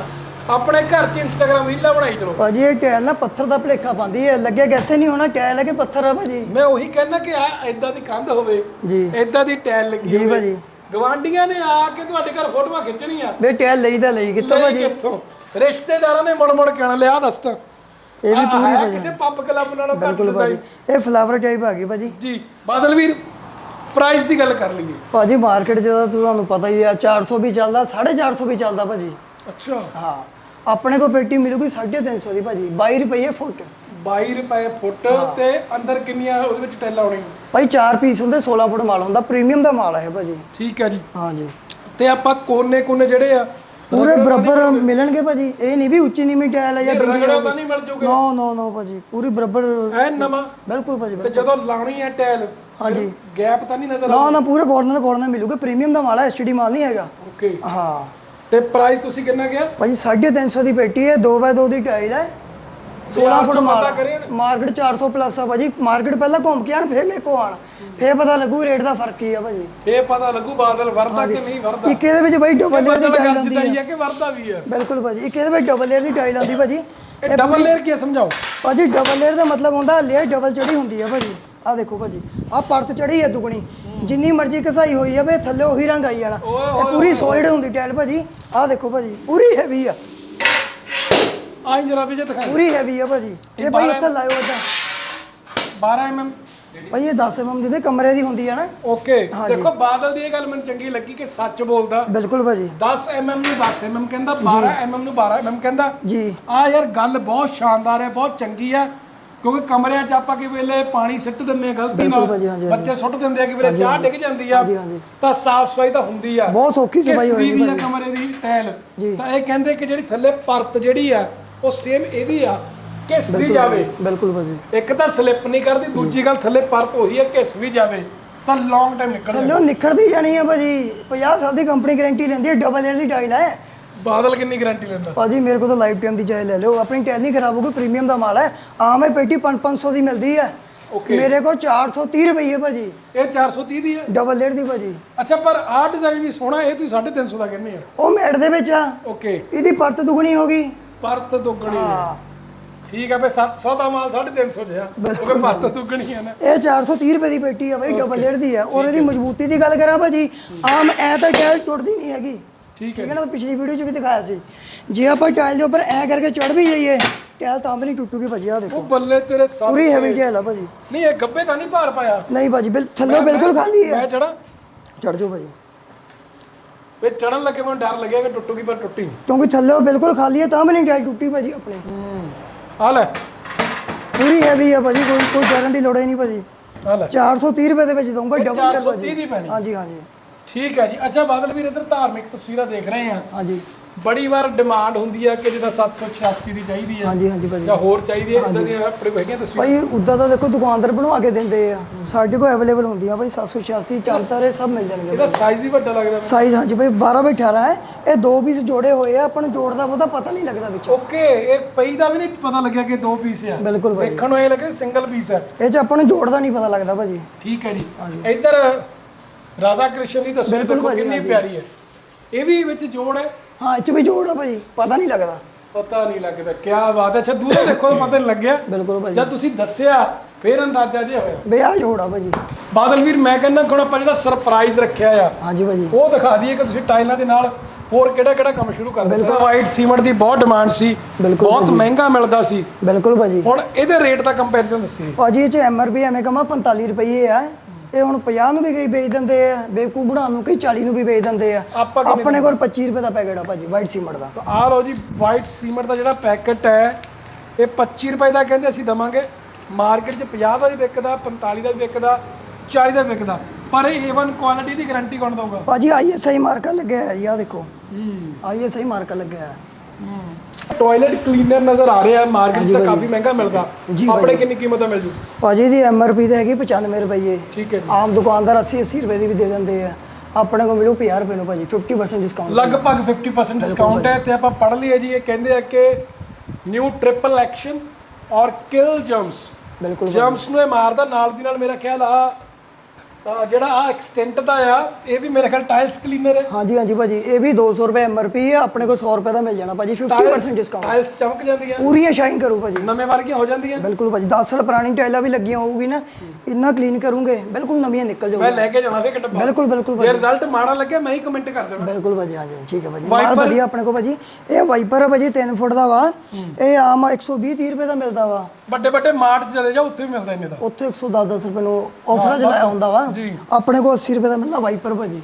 ਆਪਣੇ ਘਰ 'ਚ ਇੰਸਟਾਗ੍ਰam ਰੀਲਾਂ ਬਣਾਈ ਚਲੋ। ਭਾਜੀ ਇਹ ਟਾਇਲ ਨਾ ਪੱਥਰ ਦਾ ਭਲੇਖਾ ਪਾਉਂਦੀ ਹੈ। ਲੱਗਿਆ ਕੈਸੇ ਨਹੀਂ ਹੋਣਾ ਟਾਇਲ ਹੈ ਕਿ ਪੱਥਰ ਹੈ ਭਾਜੀ? ਮੈਂ ਉਹੀ ਕਹਿੰਦਾ ਕਿ ਆ ਇਦਾਂ ਦੀ ਕੰਧ ਹੋਵੇ ਜੀ। ਇਦਾਂ ਦੀ ਟਾਈਲ ਲੱਗੀ ਜੀ ਭਾਜੀ। ਗਵਾਂਡੀਆਂ ਨੇ ਆ ਕੇ ਤੁਹਾਡੇ ਘਰ ਫੋਟੋਆਂ ਖਿੱਚਣੀਆਂ। ਵੇ ਟਾਇਲ ਲਈ ਤਾਂ ਲਈ। ਕਿੱਥੋਂ ਲਈ ਭਾਜੀ? ਰਿਸ਼ਤੇਦਾਰਾਂ ਨੇ ਮੁੜ ਮੁੜ ਕੇ ਆਣਾ ਲਿਆ ਦੱਸ ਤਾਂ। ਇਹ ਵੀ ਪੂਰੀ ਕਿਸੇ ਪੱਬ ਕਲੱਬ ਨਾਲੋਂ ਘੱਟ ਬਿਲਕੁਲ ਭਾਜੀ। ਇਹ ਫਲਾਵਰ ਟਾਈਪ ਆ ਗਈ ਭਾਜੀ। ਜੀ ਬਾਦਲ ਵੀਰ ਪ੍ਰਾਈਸ ਦੀ ਗੱਲ ਕਰ ਲਈਏ। ਭਾਜੀ ਮਾਰਕੀਟ ਤਾਂ ਤੁਹਾਨੂੰ ਪਤਾ ਹੀ ਆ 400 ਵੀ ਚੱਲਦਾ 450 ਵੀ ਚੱਲਦਾ ਭਾਜੀ। ਅੱਛਾ। ਹਾਂ ਆਪਣੇ ਕੋਲ ਪੇਟੀ ਮਿਲੂਗੀ 350 ਦੀ ਭਾਜੀ 22 ਰੁਪਏ ਫੁੱਟ। 22 ਰੁਪਏ ਫੁੱਟ ਤੇ ਅੰਦਰ ਕਿੰਨੀਆਂ ਉਹਦੇ ਵਿੱਚ ਟੈਲਾਂ ਆਉਣੀਆਂ ਭਾਈ 4 ਪੀਸ ਹੁੰਦੇ 16 ਫੁੱਟ ਮਾਲ ਹੁੰਦਾ ਪ੍ਰੀਮੀਅਮ ਦਾ ਮਾਲ ਹੈ ਭਾਜੀ। ਠੀਕ ਹੈ ਜੀ। ਹਾਂਜੀ ਤੇ ਆਪਾਂ ਕੋਨੇ ਕੋਨੇ ਜਿਹੜੇ ਆ ਪੂਰੇ ਬਰਾਬਰ ਮਿਲਣਗੇ ਭਾਜੀ। ਇਹ ਨਹੀਂ ਵੀ ਉੱਚੀ ਨੀਵੀਂ ਟਾਇਲ ਹੈ ਜਾਂ ਡੂੰਘੀ ਰਗੜਾ ਤਾਂ ਨਹੀਂ ਮਿਲ ਜੂਗਾ। ਨੋ ਨੋ ਨੋ ਭਾਜੀ ਪੂਰੀ ਬਰਾਬਰ ਐ ਨਵਾਂ। ਬਿਲਕੁਲ ਭਾਜੀ ਤੇ ਜਦੋਂ ਲਾਉਣੀ ਹੈ ਟੈਲ ਹਾਂਜੀ। ਗੈਪ ਤਾਂ ਨਹੀਂ ਨਜ਼ਰ ਨਾ ਨਾ ਪੂਰੇ ਕੋਰਨਰ ਕੋਰਨਰ ਮਿਲੂਗਾ। ਪ੍ਰੀਮੀਅਮ ਦਾ ਮਾਲ ਹੈ ਐਸਟੀਡੀ ਮਾਲ ਨਹੀਂ ਹੈਗਾ। ਓਕੇ ਹਾਂ। ਤੇ ਪ੍ਰਾਈਸ ਤੁਸੀਂ ਕਿੰਨਾ ਗਿਆ ਭਾਜੀ 350 ਦੀ ਪੇਟੀ ਹੈ 2x2 ਦੀ ਟਾਇਲ ਹੈ। 16 ਫੁੱਟ ਕਰੀਏ ਮਾਰਕੀਟ 400 ਪਲੱਸ ਆ ਭਾਜੀ। ਮਾਰਕੀਟ ਪਹਿਲਾਂ ਘੁੰਮ ਕੇ ਆਣ ਫਿਰ ਮੇਰੇ ਕੋ ਆਣ। ਫਿਰ ਪਤਾ ਲੱਗੂ ਰੇਟ ਦਾ ਫ਼ਰਕ ਕੀ ਆ ਭਾਜੀ। ਇਹ ਪਤਾ ਲੱਗੂ ਬਾਦਲ ਵਰਦਾ ਕਿ ਨਹੀਂ ਵਰਦਾ ਇੱਕ ਇਹਦੇ ਵਿੱਚ ਭਾਈ ਡਬਲ ਲੇਅਰ ਦੀ ਗੱਲ ਆਉਂਦੀ ਹੈ ਹੀ ਹੈ ਕਿ ਵਰਦਾ ਵੀ ਹੈ ਬਿਲਕੁਲ ਭਾਜੀ। ਇੱਕ ਇਹਦੇ ਵਿੱਚ ਡਬਲ ਲੇਅਰ ਦੀ ਟਾਇਲ ਆਉਂਦੀ ਭਾਜੀ। ਇਹ ਡਬਲ ਲੇਅਰ ਕੀ ਹੈ ਸਮਝਾਓ? ਭਾਜੀ ਡਬਲ ਲੇਅਰ ਦਾ ਮਤਲਬ ਹੁੰਦਾ ਲੇਅਰ ਡਬਲ ਚੜੀ ਹੁੰਦੀ ਹੈ ਭਾਜੀ। ਆਹ ਦੇਖੋ ਭਾਜੀ। ਆਹ ਪਰਤ ਚੜੀ ਹੈ ਦੁਗਣੀ। ਜਿੰਨੀ ਮਰਜ਼ੀ ਕਸਾਈ ਹੋਈ ਜਾਵੇ ਥੱਲੇ ਉਹੀ ਰੰਗ ਆਈ ਜਾਣਾ। ਇਹ ਪੂਰੀ ਸੋਲਿਡ ਹੁੰਦੀ ਟਾਇਲ ਭਾਜੀ। ਆਹ ਦੇਖੋ ਭਾਜੀ। ਪੂਰੀ ਹੈਵੀ ਆ। ਆਈ ਜਰਾ ਵੀ ਜੇ ਦਿਖਾਈ। ਪੂਰੀ ਹੈਵੀ ਆ ਭਾਜੀ। ਇਹ ਭਾਈ ਉੱਥੇ ਲਾਇਓ ਏਦਾਂ 12 mm ਭਾਈ ਇਹ 10 mm ਦੀ ਤੇ ਕਮਰੇ ਦੀ ਹੁੰਦੀ ਹੈ ਨਾ। ਓਕੇ। ਦੇਖੋ ਬਾਦਲ ਦੀ ਇਹ ਗੱਲ ਮੈਨੂੰ ਚੰਗੀ ਲੱਗੀ ਕਿ ਸੱਚ ਬੋਲਦਾ। ਬਿਲਕੁਲ ਭਾਜੀ। 10 mm ਨੂੰ 10 mm ਕਹਿੰਦਾ 12 mm ਨੂੰ 12 mm ਕਹਿੰਦਾ। ਜੀ। ਆ ਯਾਰ ਗੱਲ ਬਹੁਤ ਸ਼ਾਨਦਾਰ ਹੈ ਬਹੁਤ ਚੰਗੀ ਆ ਕਿਉਂਕਿ ਕਮਰਿਆਂ 'ਚ ਆਪਾਂ ਕਿ ਵੇਲੇ ਪਾਣੀ ਸਿੱਟ ਦਿੰਦੇ ਆ ਗਲਤੀ ਨਾਲ ਬੱਚੇ ਸੁੱਟ ਦਿੰਦੇ ਆ ਕਿ ਵੇਲੇ ਚਾਹ ਡਿੱਗ ਜਾਂਦੀ ਆ। ਤਾਂ ਸਾਫ਼ ਸਫ਼ਾਈ ਤਾਂ ਹੁੰਦੀ ਆ। ਬਹੁਤ ਸੌਖੀ ਸਫ਼ਾਈ ਹੋਈ ਆ ਕਮਰੇ ਦੀ ਟਾਇਲ। ਜੀ। ਤਾਂ ਇਹ ਕਹਿੰਦੇ ਕਿ ਜਿਹੜੀ ਥੱਲੇ ਪਰਤ ਜਿਹੜੀ ਆ ਉਹ ਸੇਮ ਇਹਦੀ ਆ ਘਿਸ ਵੀ ਜਾਵੇ। ਬਿਲਕੁਲ ਭਾਜੀ। ਇੱਕ ਤਾਂ ਸਲਿੱਪ ਨਹੀਂ ਕਰਦੀ ਦੂਜੀ ਗੱਲ ਥੱਲੇ ਪਰਤ ਉਹੀ ਹੈ ਘਿਸ ਵੀ ਜਾਵੇ ਤਾਂ ਲੌਂਗ ਟਾਈਮ ਨਿਕਲ ਥੱਲੇ ਨਿਖੜਦੀ ਜਾਣੀ ਹੈ ਭਾਜੀ। 50 ਸਾਲ ਦੀ ਕੰਪਨੀ ਗਾਰੰਟੀ ਲੈਂਦੀ ਹੈ ਡਬਲ ਲੇਅਰ ਦੀ ਟਾਇਲ ਹੈ ਬਾਦਲ ਕਿੰਨੀ ਗਾਰੰਟੀ ਲੈਂਦਾ? ਭਾਜੀ ਮੇਰੇ ਕੋਲ ਤਾਂ ਲਾਈਫ ਟਾਈਮ ਦੀ ਚਾਹੇ ਲੈ ਲਿਓ। ਆਪਣੀ ਟਾਇਲ ਨਹੀਂ ਖਰਾਬ ਹੋਊਗੀ ਪ੍ਰੀਮੀਅਮ ਦਾ ਮਾਲ ਹੈ ਆਮ ਹੈ ਪੇਟੀ 5-500 ਦੀ ਮਿਲਦੀ ਹੈ ਓਕੇ ਮੇਰੇ ਕੋਲ 430 ਰੁਪਏ ਭਾਜੀ। ਇਹ 430 ਦੀ ਹੈ ਡਬਲ ਲੇਅਰ ਦੀ ਭਾਜੀ। ਅੱਛਾ ਪਰ ਆਹ ਡਿਜ਼ਾਈਨ ਵੀ ਸੋਹਣਾ ਇਹ ਤੁਸੀਂ 350 ਦਾ ਕਹਿੰਦੇ ਆ। ਉਹ ਮੈਟ ਦੇ ਵਿੱਚ ਆ। ਓਕੇ ਇਹਦੀ ਪਰਤ ਦੁਗਣੀ ਹੋ ਗਈ। ਪਰਤ ਦੁੱਗਣੀ ਹੈ। ਠੀਕ ਹੈ ਫੇ 700 ਦਾ ਮਾਲ 350 ਜਿਆ। ਕਿਉਂਕਿ ਪਰਤ ਦੁੱਗਣੀ ਹੈ ਨਾ। ਇਹ 430 ਰੁਪਏ ਦੀ ਪੇਟੀ ਆ ਭਾਈ ਡਬਲ ਲੇਅਰ ਦੀ ਆ। ਔਰ ਇਹਦੀ ਮਜ਼ਬੂਤੀ ਦੀ ਗੱਲ ਕਰਾਂ ਭਾਜੀ ਆਮ ਐ ਤਾਂ ਟਾਇਲ ਟੁੱਟਦੀ ਨਹੀਂ ਹੈਗੀ। ਠੀਕ ਹੈ ਨਾ ਮੈਂ ਪਿਛਲੀ ਵੀਡੀਓ 'ਚ ਵੀ ਦਿਖਾਇਆ ਸੀ। ਜੇ ਆਪਾਂ ਟਾਇਲ ਦੇ ਉੱਪਰ ਐ ਕਰਕੇ ਚੜ ਵੀ ਜਾਈਏ ਟਾਇਲ ਤਾਂ ਵੀ ਨਹੀਂ ਟੁੱਟੂਗੀ ਭਾਜੀ ਆ ਦੇਖੋ। ਉਹ ਬੱਲੇ ਤੇਰੇ ਸਭ ਪੂਰੀ ਹੈਵੀ ਟਾਇਲ ਆ ਭਾਜੀ। ਨਹੀਂ ਇਹ ਗੱਬੇ ਤਾਂ ਨਹੀਂ ਭਾਰ ਪਾਇਆ। ਨਹੀਂ ਭਾਜੀ ਬਿਲ ਥੱਲੇ ਬਿਲਕੁਲ ਖਾਲੀ ਹੈ। ਮੈਂ ਚੜਾ ਚੜ ਜਾਓ ਭਾਜੀ। ਵੇ ਚੜਨ ਲੱਗੇ ਮੈਨੂੰ ਡਰ ਲੱਗਿਆ ਕਿ ਟੁੱਟੂਗੀ ਪਰ ਟੁੱਟੀ ਨਹੀਂ। ਕਿਉਂਕਿ ਥੱਲੇ ਬਿਲਕੁਲ ਖਾਲੀ ਹੈ ਤਾਂ ਵੀ ਨਹੀਂ ਟੁੱਟੀ ਭਾਜੀ ਆਪਣੇ। ਆ ਲੈ। ਪੂਰੀ ਹੈਵੀ ਆ ਭਾਜੀ ਕੋਈ ਕੋਈ ਚੜਨ ਦੀ ਲੋੜ ਹੀ ਨਹੀਂ ਭਾਜੀ। ਆ ਲੈ। 430 ਰੁਪਏ ਦੇ ਵਿੱਚ ਦਊਂਗਾ ਡਬਲ ਕਰ 430 ਦੀ ਪੈਣੀ। ਹਾਂਜੀ ਹਾਂਜੀ। ਠੀਕ ਹੈ ਜੀ। ਅੱਛਾ ਬਾਦਲ ਵੀਰ ਇੱਧਰ ਧਾਰਮਿਕ ਤਸਵੀਰਾਂ ਦੇਖ ਰਹੇ ਆ। ਹਾਂਜੀ। ਬੜੀ ਵਾਰ ਡਿਮਾਂਡ ਹੁੰਦੀ ਆ ਕਿ ਜਿੱਦਾਂ 786 ਦੀ ਚਾਹੀਦੀ ਆ ਹਾਂਜੀ ਹਾਂਜੀ ਭਾਜੀ। ਜਾਂ ਹੋਰ ਚਾਹੀਦੀ ਹੈ ਇਦਾਂ ਦੀਆਂ ਆਪਣੇ ਹੈਗੀਆਂ ਤਸਵੀਰਾਂ? ਭਾਈ ਉਦਾਂ ਤਾਂ ਦੇਖੋ ਦੁਕਾਨਦਾਰ ਬਣਵਾ ਕੇ ਦਿੰਦੇ ਆ। ਸਾਡੇ ਕੋਲ ਅਵੇਲੇਬਲ ਹੁੰਦੀਆਂ ਭਾਈ 786 ਚਾਂਤਰ ਸਭ ਮਿਲ ਜਾਣਗੇ ਇਹਦਾ ਸਾਈਜ਼ ਵੀ ਵੱਡਾ ਲੱਗਦਾ ਸਾਈਜ਼ ਹਾਂਜੀ ਭਾਈ 12 ਬਾਈ 18 ਹੈ। ਇਹ ਦੋ ਪੀਸ ਜੋੜੇ ਹੋਏ ਆ ਆਪਾਂ ਨੂੰ ਜੋੜਦਾ ਬਹੁਤਾ ਪਤਾ ਨਹੀਂ ਲੱਗਦਾ ਵਿੱਚ। ਓਕੇ ਇਹ ਪਈ ਦਾ ਵੀ ਨਹੀਂ ਪਤਾ ਲੱਗਿਆ ਕਿ ਦੋ ਪੀਸ ਆ। ਬਿਲਕੁਲ ਭਾਈ। ਦੇਖਣ ਨੂੰ ਇਹ ਲੱਗੇ ਸਿੰਗਲ ਪੀਸ ਹੈ ਇਹ ਚ ਆਪਾਂ ਨੂੰ ਜੋੜਦਾ ਨਹੀਂ ਪਤਾ ਲੱਗਦਾ ਭਾਜੀ। ਠੀਕ ਹੈ ਜੀ। ਇੱਧਰ ਰਾਧਾ ਕ੍ਰਿਸ਼ਨ ਦੀ ਤਸਵੀਰ ਦੇਖੋ ਕਿੰਨੀ ਪਿਆਰੀ ਹੈ। ਇਹ ਵੀ ਵਿੱਚ ਜੋੜ ਹੈ। ਹਾਂ ਇਹ ਚ ਵੀ ਜੋੜ ਆ ਭਾਜੀ ਪਤਾ ਨਹੀਂ ਲੱਗਦਾ। ਪਤਾ ਨਹੀਂ ਲੱਗਦਾ ਕੀ ਬਾਤ ਹੈ। ਅੱਛਾ ਦੂਰੋਂ ਦੇਖੋ ਪਤਾ ਨਹੀਂ ਲੱਗਿਆ। ਬਿਲਕੁਲ ਭਾਜੀ। ਜਦ ਤੁਸੀਂ ਦੱਸਿਆ ਫੇਰ ਅੰਦਾਜ਼ਾ ਜੇ ਹੋਇਆ। ਬਈ ਆ ਜੋੜ ਆ ਭਾਜੀ। ਬਾਦਲ ਵੀਰ ਮੈਂ ਕਹਿੰਦਾ ਹੁਣ ਆਪਾਂ ਜਿਹੜਾ ਸਰਪ੍ਰਾਈਜ਼ ਰੱਖਿਆ ਆ ਹਾਂਜੀ ਭਾਜੀ। ਉਹ ਦਿਖਾ ਦਈਏ ਕਿ ਤੁਸੀਂ ਟਾਈਲਾਂ ਦੇ ਨਾਲ ਹੋਰ ਕਿਹੜਾ ਕਿਹੜਾ ਕੰਮ ਸ਼ੁਰੂ ਕਰ ਦਿੱਤਾ। ਵਾਈਟ ਸੀਮੈਂਟ ਦੀ ਬਹੁਤ ਡਿਮਾਂਡ ਸੀ ਬਿਲਕੁਲ ਬਹੁਤ ਮਹਿੰਗਾ ਮਿਲਦਾ ਸੀ। ਬਿਲਕੁਲ ਭਾਜੀ। ਹੁਣ ਇਹਦੇ ਰੇਟ ਦਾ ਕੰਪੈਰੀਜ਼ਨ ਦੱਸੀ ਭਾਜੀ ਇਹ ਚ ਐਮਆਰਪੀ ਐਵੇਂ ਕਮਾ 45 ਰੁਪਏ ਆ। ਇਹ ਹੁਣ 50 ਨੂੰ ਵੀ ਕਈ ਵੇਚ ਦਿੰਦੇ ਆ ਬੇਵਕੂਫ ਬਣਾਉਣ ਨੂੰ ਕਈ 40 ਨੂੰ ਵੀ ਵੇਚ ਦਿੰਦੇ ਆ। ਆਪਾਂ ਆਪਣੇ ਕੋਲ 25 ਰੁਪਏ ਦਾ ਪੈਕੇਟ ਆ ਭਾਜੀ ਵਾਈਟ ਸੀਮੈਂਟ ਦਾ। ਆ ਲਓ ਜੀ ਵਾਈਟ ਸੀਮੈਂਟ ਦਾ ਜਿਹੜਾ ਪੈਕੇਟ ਹੈ ਇਹ 25 ਰੁਪਏ ਦਾ ਕਹਿੰਦੇ ਅਸੀਂ ਦਵਾਂਗੇ। ਮਾਰਕੀਟ 'ਚ 50 ਦਾ ਵੀ ਵਿਕਦਾ 45 ਦਾ ਵੀ ਵਿਕਦਾ 40 ਦਾ ਵੀ ਵਿਕਦਾ। ਪਰ ਇਹ A1 ਕੁਆਲਿਟੀ ਦੀ ਗਾਰੰਟੀ ਕੌਣ ਦਊਗਾ? ਭਾਜੀ ਆਈਐਸਆਈ ਮਾਰਕਾ ਲੱਗਿਆ ਹੈ ਜੀ ਆ ਦੇਖੋ। ਹੂੰ। ਆਈਐਸਆਈ ਮਾਰਕਾ ਲੱਗਿਆ ਹੈ ਟਾਇਲਟ ਕਲੀਨਰ ਨਜ਼ਰ ਆ ਰਿਹਾ ਹੈ ਮਾਰਕੀਟ ਤਾਂ ਕਾਫੀ ਮਹਿੰਗਾ ਮਿਲਦਾ। ਆਪਣੇ ਕਿੰਨੀ ਕੀਮਤ ਦਾ ਮਿਲ ਜੂ? ਭਾਜੀ ਦੀ ਐਮਆਰਪੀ ਤੇ ਹੈਗੀ 95 ਰੁਪਏ ਠੀਕ ਹੈ ਆਮ ਦੁਕਾਨਦਾਰ 80 80 ਰੁਪਏ ਦੀ ਵੀ ਦੇ ਦਿੰਦੇ ਆ। ਆਪਣੇ ਕੋਲ ਮਿਲੂ 50 ਰੁਪਏ ਨੂੰ ਭਾਜੀ 50% ਡਿਸਕਾਊਂਟ ਲਗਭਗ 50% ਡਿਸਕਾਊਂਟ ਹੈ ਤੇ ਆਪਾਂ ਪੜ੍ਹ ਲਈਏ ਜੀ ਇਹ ਕਹਿੰਦੇ ਆ ਕਿ ਨਿਊ ਟ੍ਰਿਪਲ ਐਕਸ਼ਨ ਔਰ ਕਿਲ ਜਰਮਸ ਬਿਲਕੁਲ ਜਰਮਸ ਨੂੰ ਇਹ ਮਾਰਦਾ ਨਾਲ ਦੀ ਨਾਲ ਮੇਰਾ ਖਿਆਲ ਆ ਜਿਹੜਾ ਆ ਐਕਸਟੈਂਟ ਦਾ ਆ ਇਹ ਵੀ ਮੇਰੇ ਖਿਆਲ ਟਾਈਲਸ ਕਲੀਨਰ ਹੈ। ਹਾਂਜੀ ਹਾਂਜੀ ਭਾਜੀ ਇਹ ਵੀ 200 ਰੁਪਏ ਐਮਆਰਪੀ ਹੈ ਆਪਣੇ ਕੋਲ 100 ਰੁਪਏ ਦਾ ਮਿਲ ਜਾਣਾ ਭਾਜੀ 50% ਡਿਸਕਾਊਂਟ ਟਾਈਲਸ ਚਮਕ ਜਾਂਦੀਆਂ। ਪੂਰੀ ਸ਼ਾਈਨ ਕਰੂ ਭਾਜੀ। ਨਵੇਂ ਵਰਗੀਆਂ ਹੋ ਜਾਂਦੀਆਂ। ਬਿਲਕੁਲ ਭਾਜੀ 10 ਸਾਲ ਪੁਰਾਣੀ ਟਾਈਲਾਂ ਵੀ ਲੱਗੀਆਂ ਹੋਊਗੀ ਨਾ ਇੰਨਾ ਕਲੀਨ ਕਰੂੰਗੇ ਬਿਲਕੁਲ ਨਵੀਆਂ ਨਿਕਲ ਮੈਂ ਜਾਊਗੀ ਲੈ ਕੇ ਜਾਣਾ ਫੇ ਕਿ ਡੱਬਾ। ਬਿਲਕੁਲ ਬਿਲਕੁਲ ਜੇ ਭਾਜੀ। ਰਿਜ਼ਲਟ ਮਾੜਾ ਲੱਗਿਆ ਮੈਂ ਹੀ ਕਮੈਂਟ ਕਰ ਦੇਣਾ। ਬਿਲਕੁਲ ਭਾਜੀ ਹਾਂਜੀ ਠੀਕ ਹੈ ਭਾਜੀ। ਮਾਲ ਵਧੀਆ ਆਪਣੇ ਕੋਲ ਭਾਜੀ। ਇਹ ਵਾਈਪਰ ਹੈ ਭਾਜੀ 3 ਫੁੱਟ ਦਾ ਵਾ। ਇਹ ਆਮ 120 30 ਰੁਪਏ ਦਾ ਮਿਲਦਾ ਵਾ। ਵੱਡੇ ਵੱਡੇ ਮਾਰਟ 'ਚ ਚਲੇ ਜਾਓ ਉੱਥੇ ਵੀ ਮਿਲਦਾ ਇੰਨੇ ਦਾ। ਉੱਥੇ 110 10 ਰੁਪਏ ਨੂੰ ਆਫਰ ਚਲਾਇਆ ਹੁੰਦਾ ਵਾ। ਜੀ। ਆਪਣੇ ਕੋਲ 80 ਰੁਪਏ ਦਾ ਮਿਲਦਾ ਵਾਈਪਰ ਭਾਜੀ।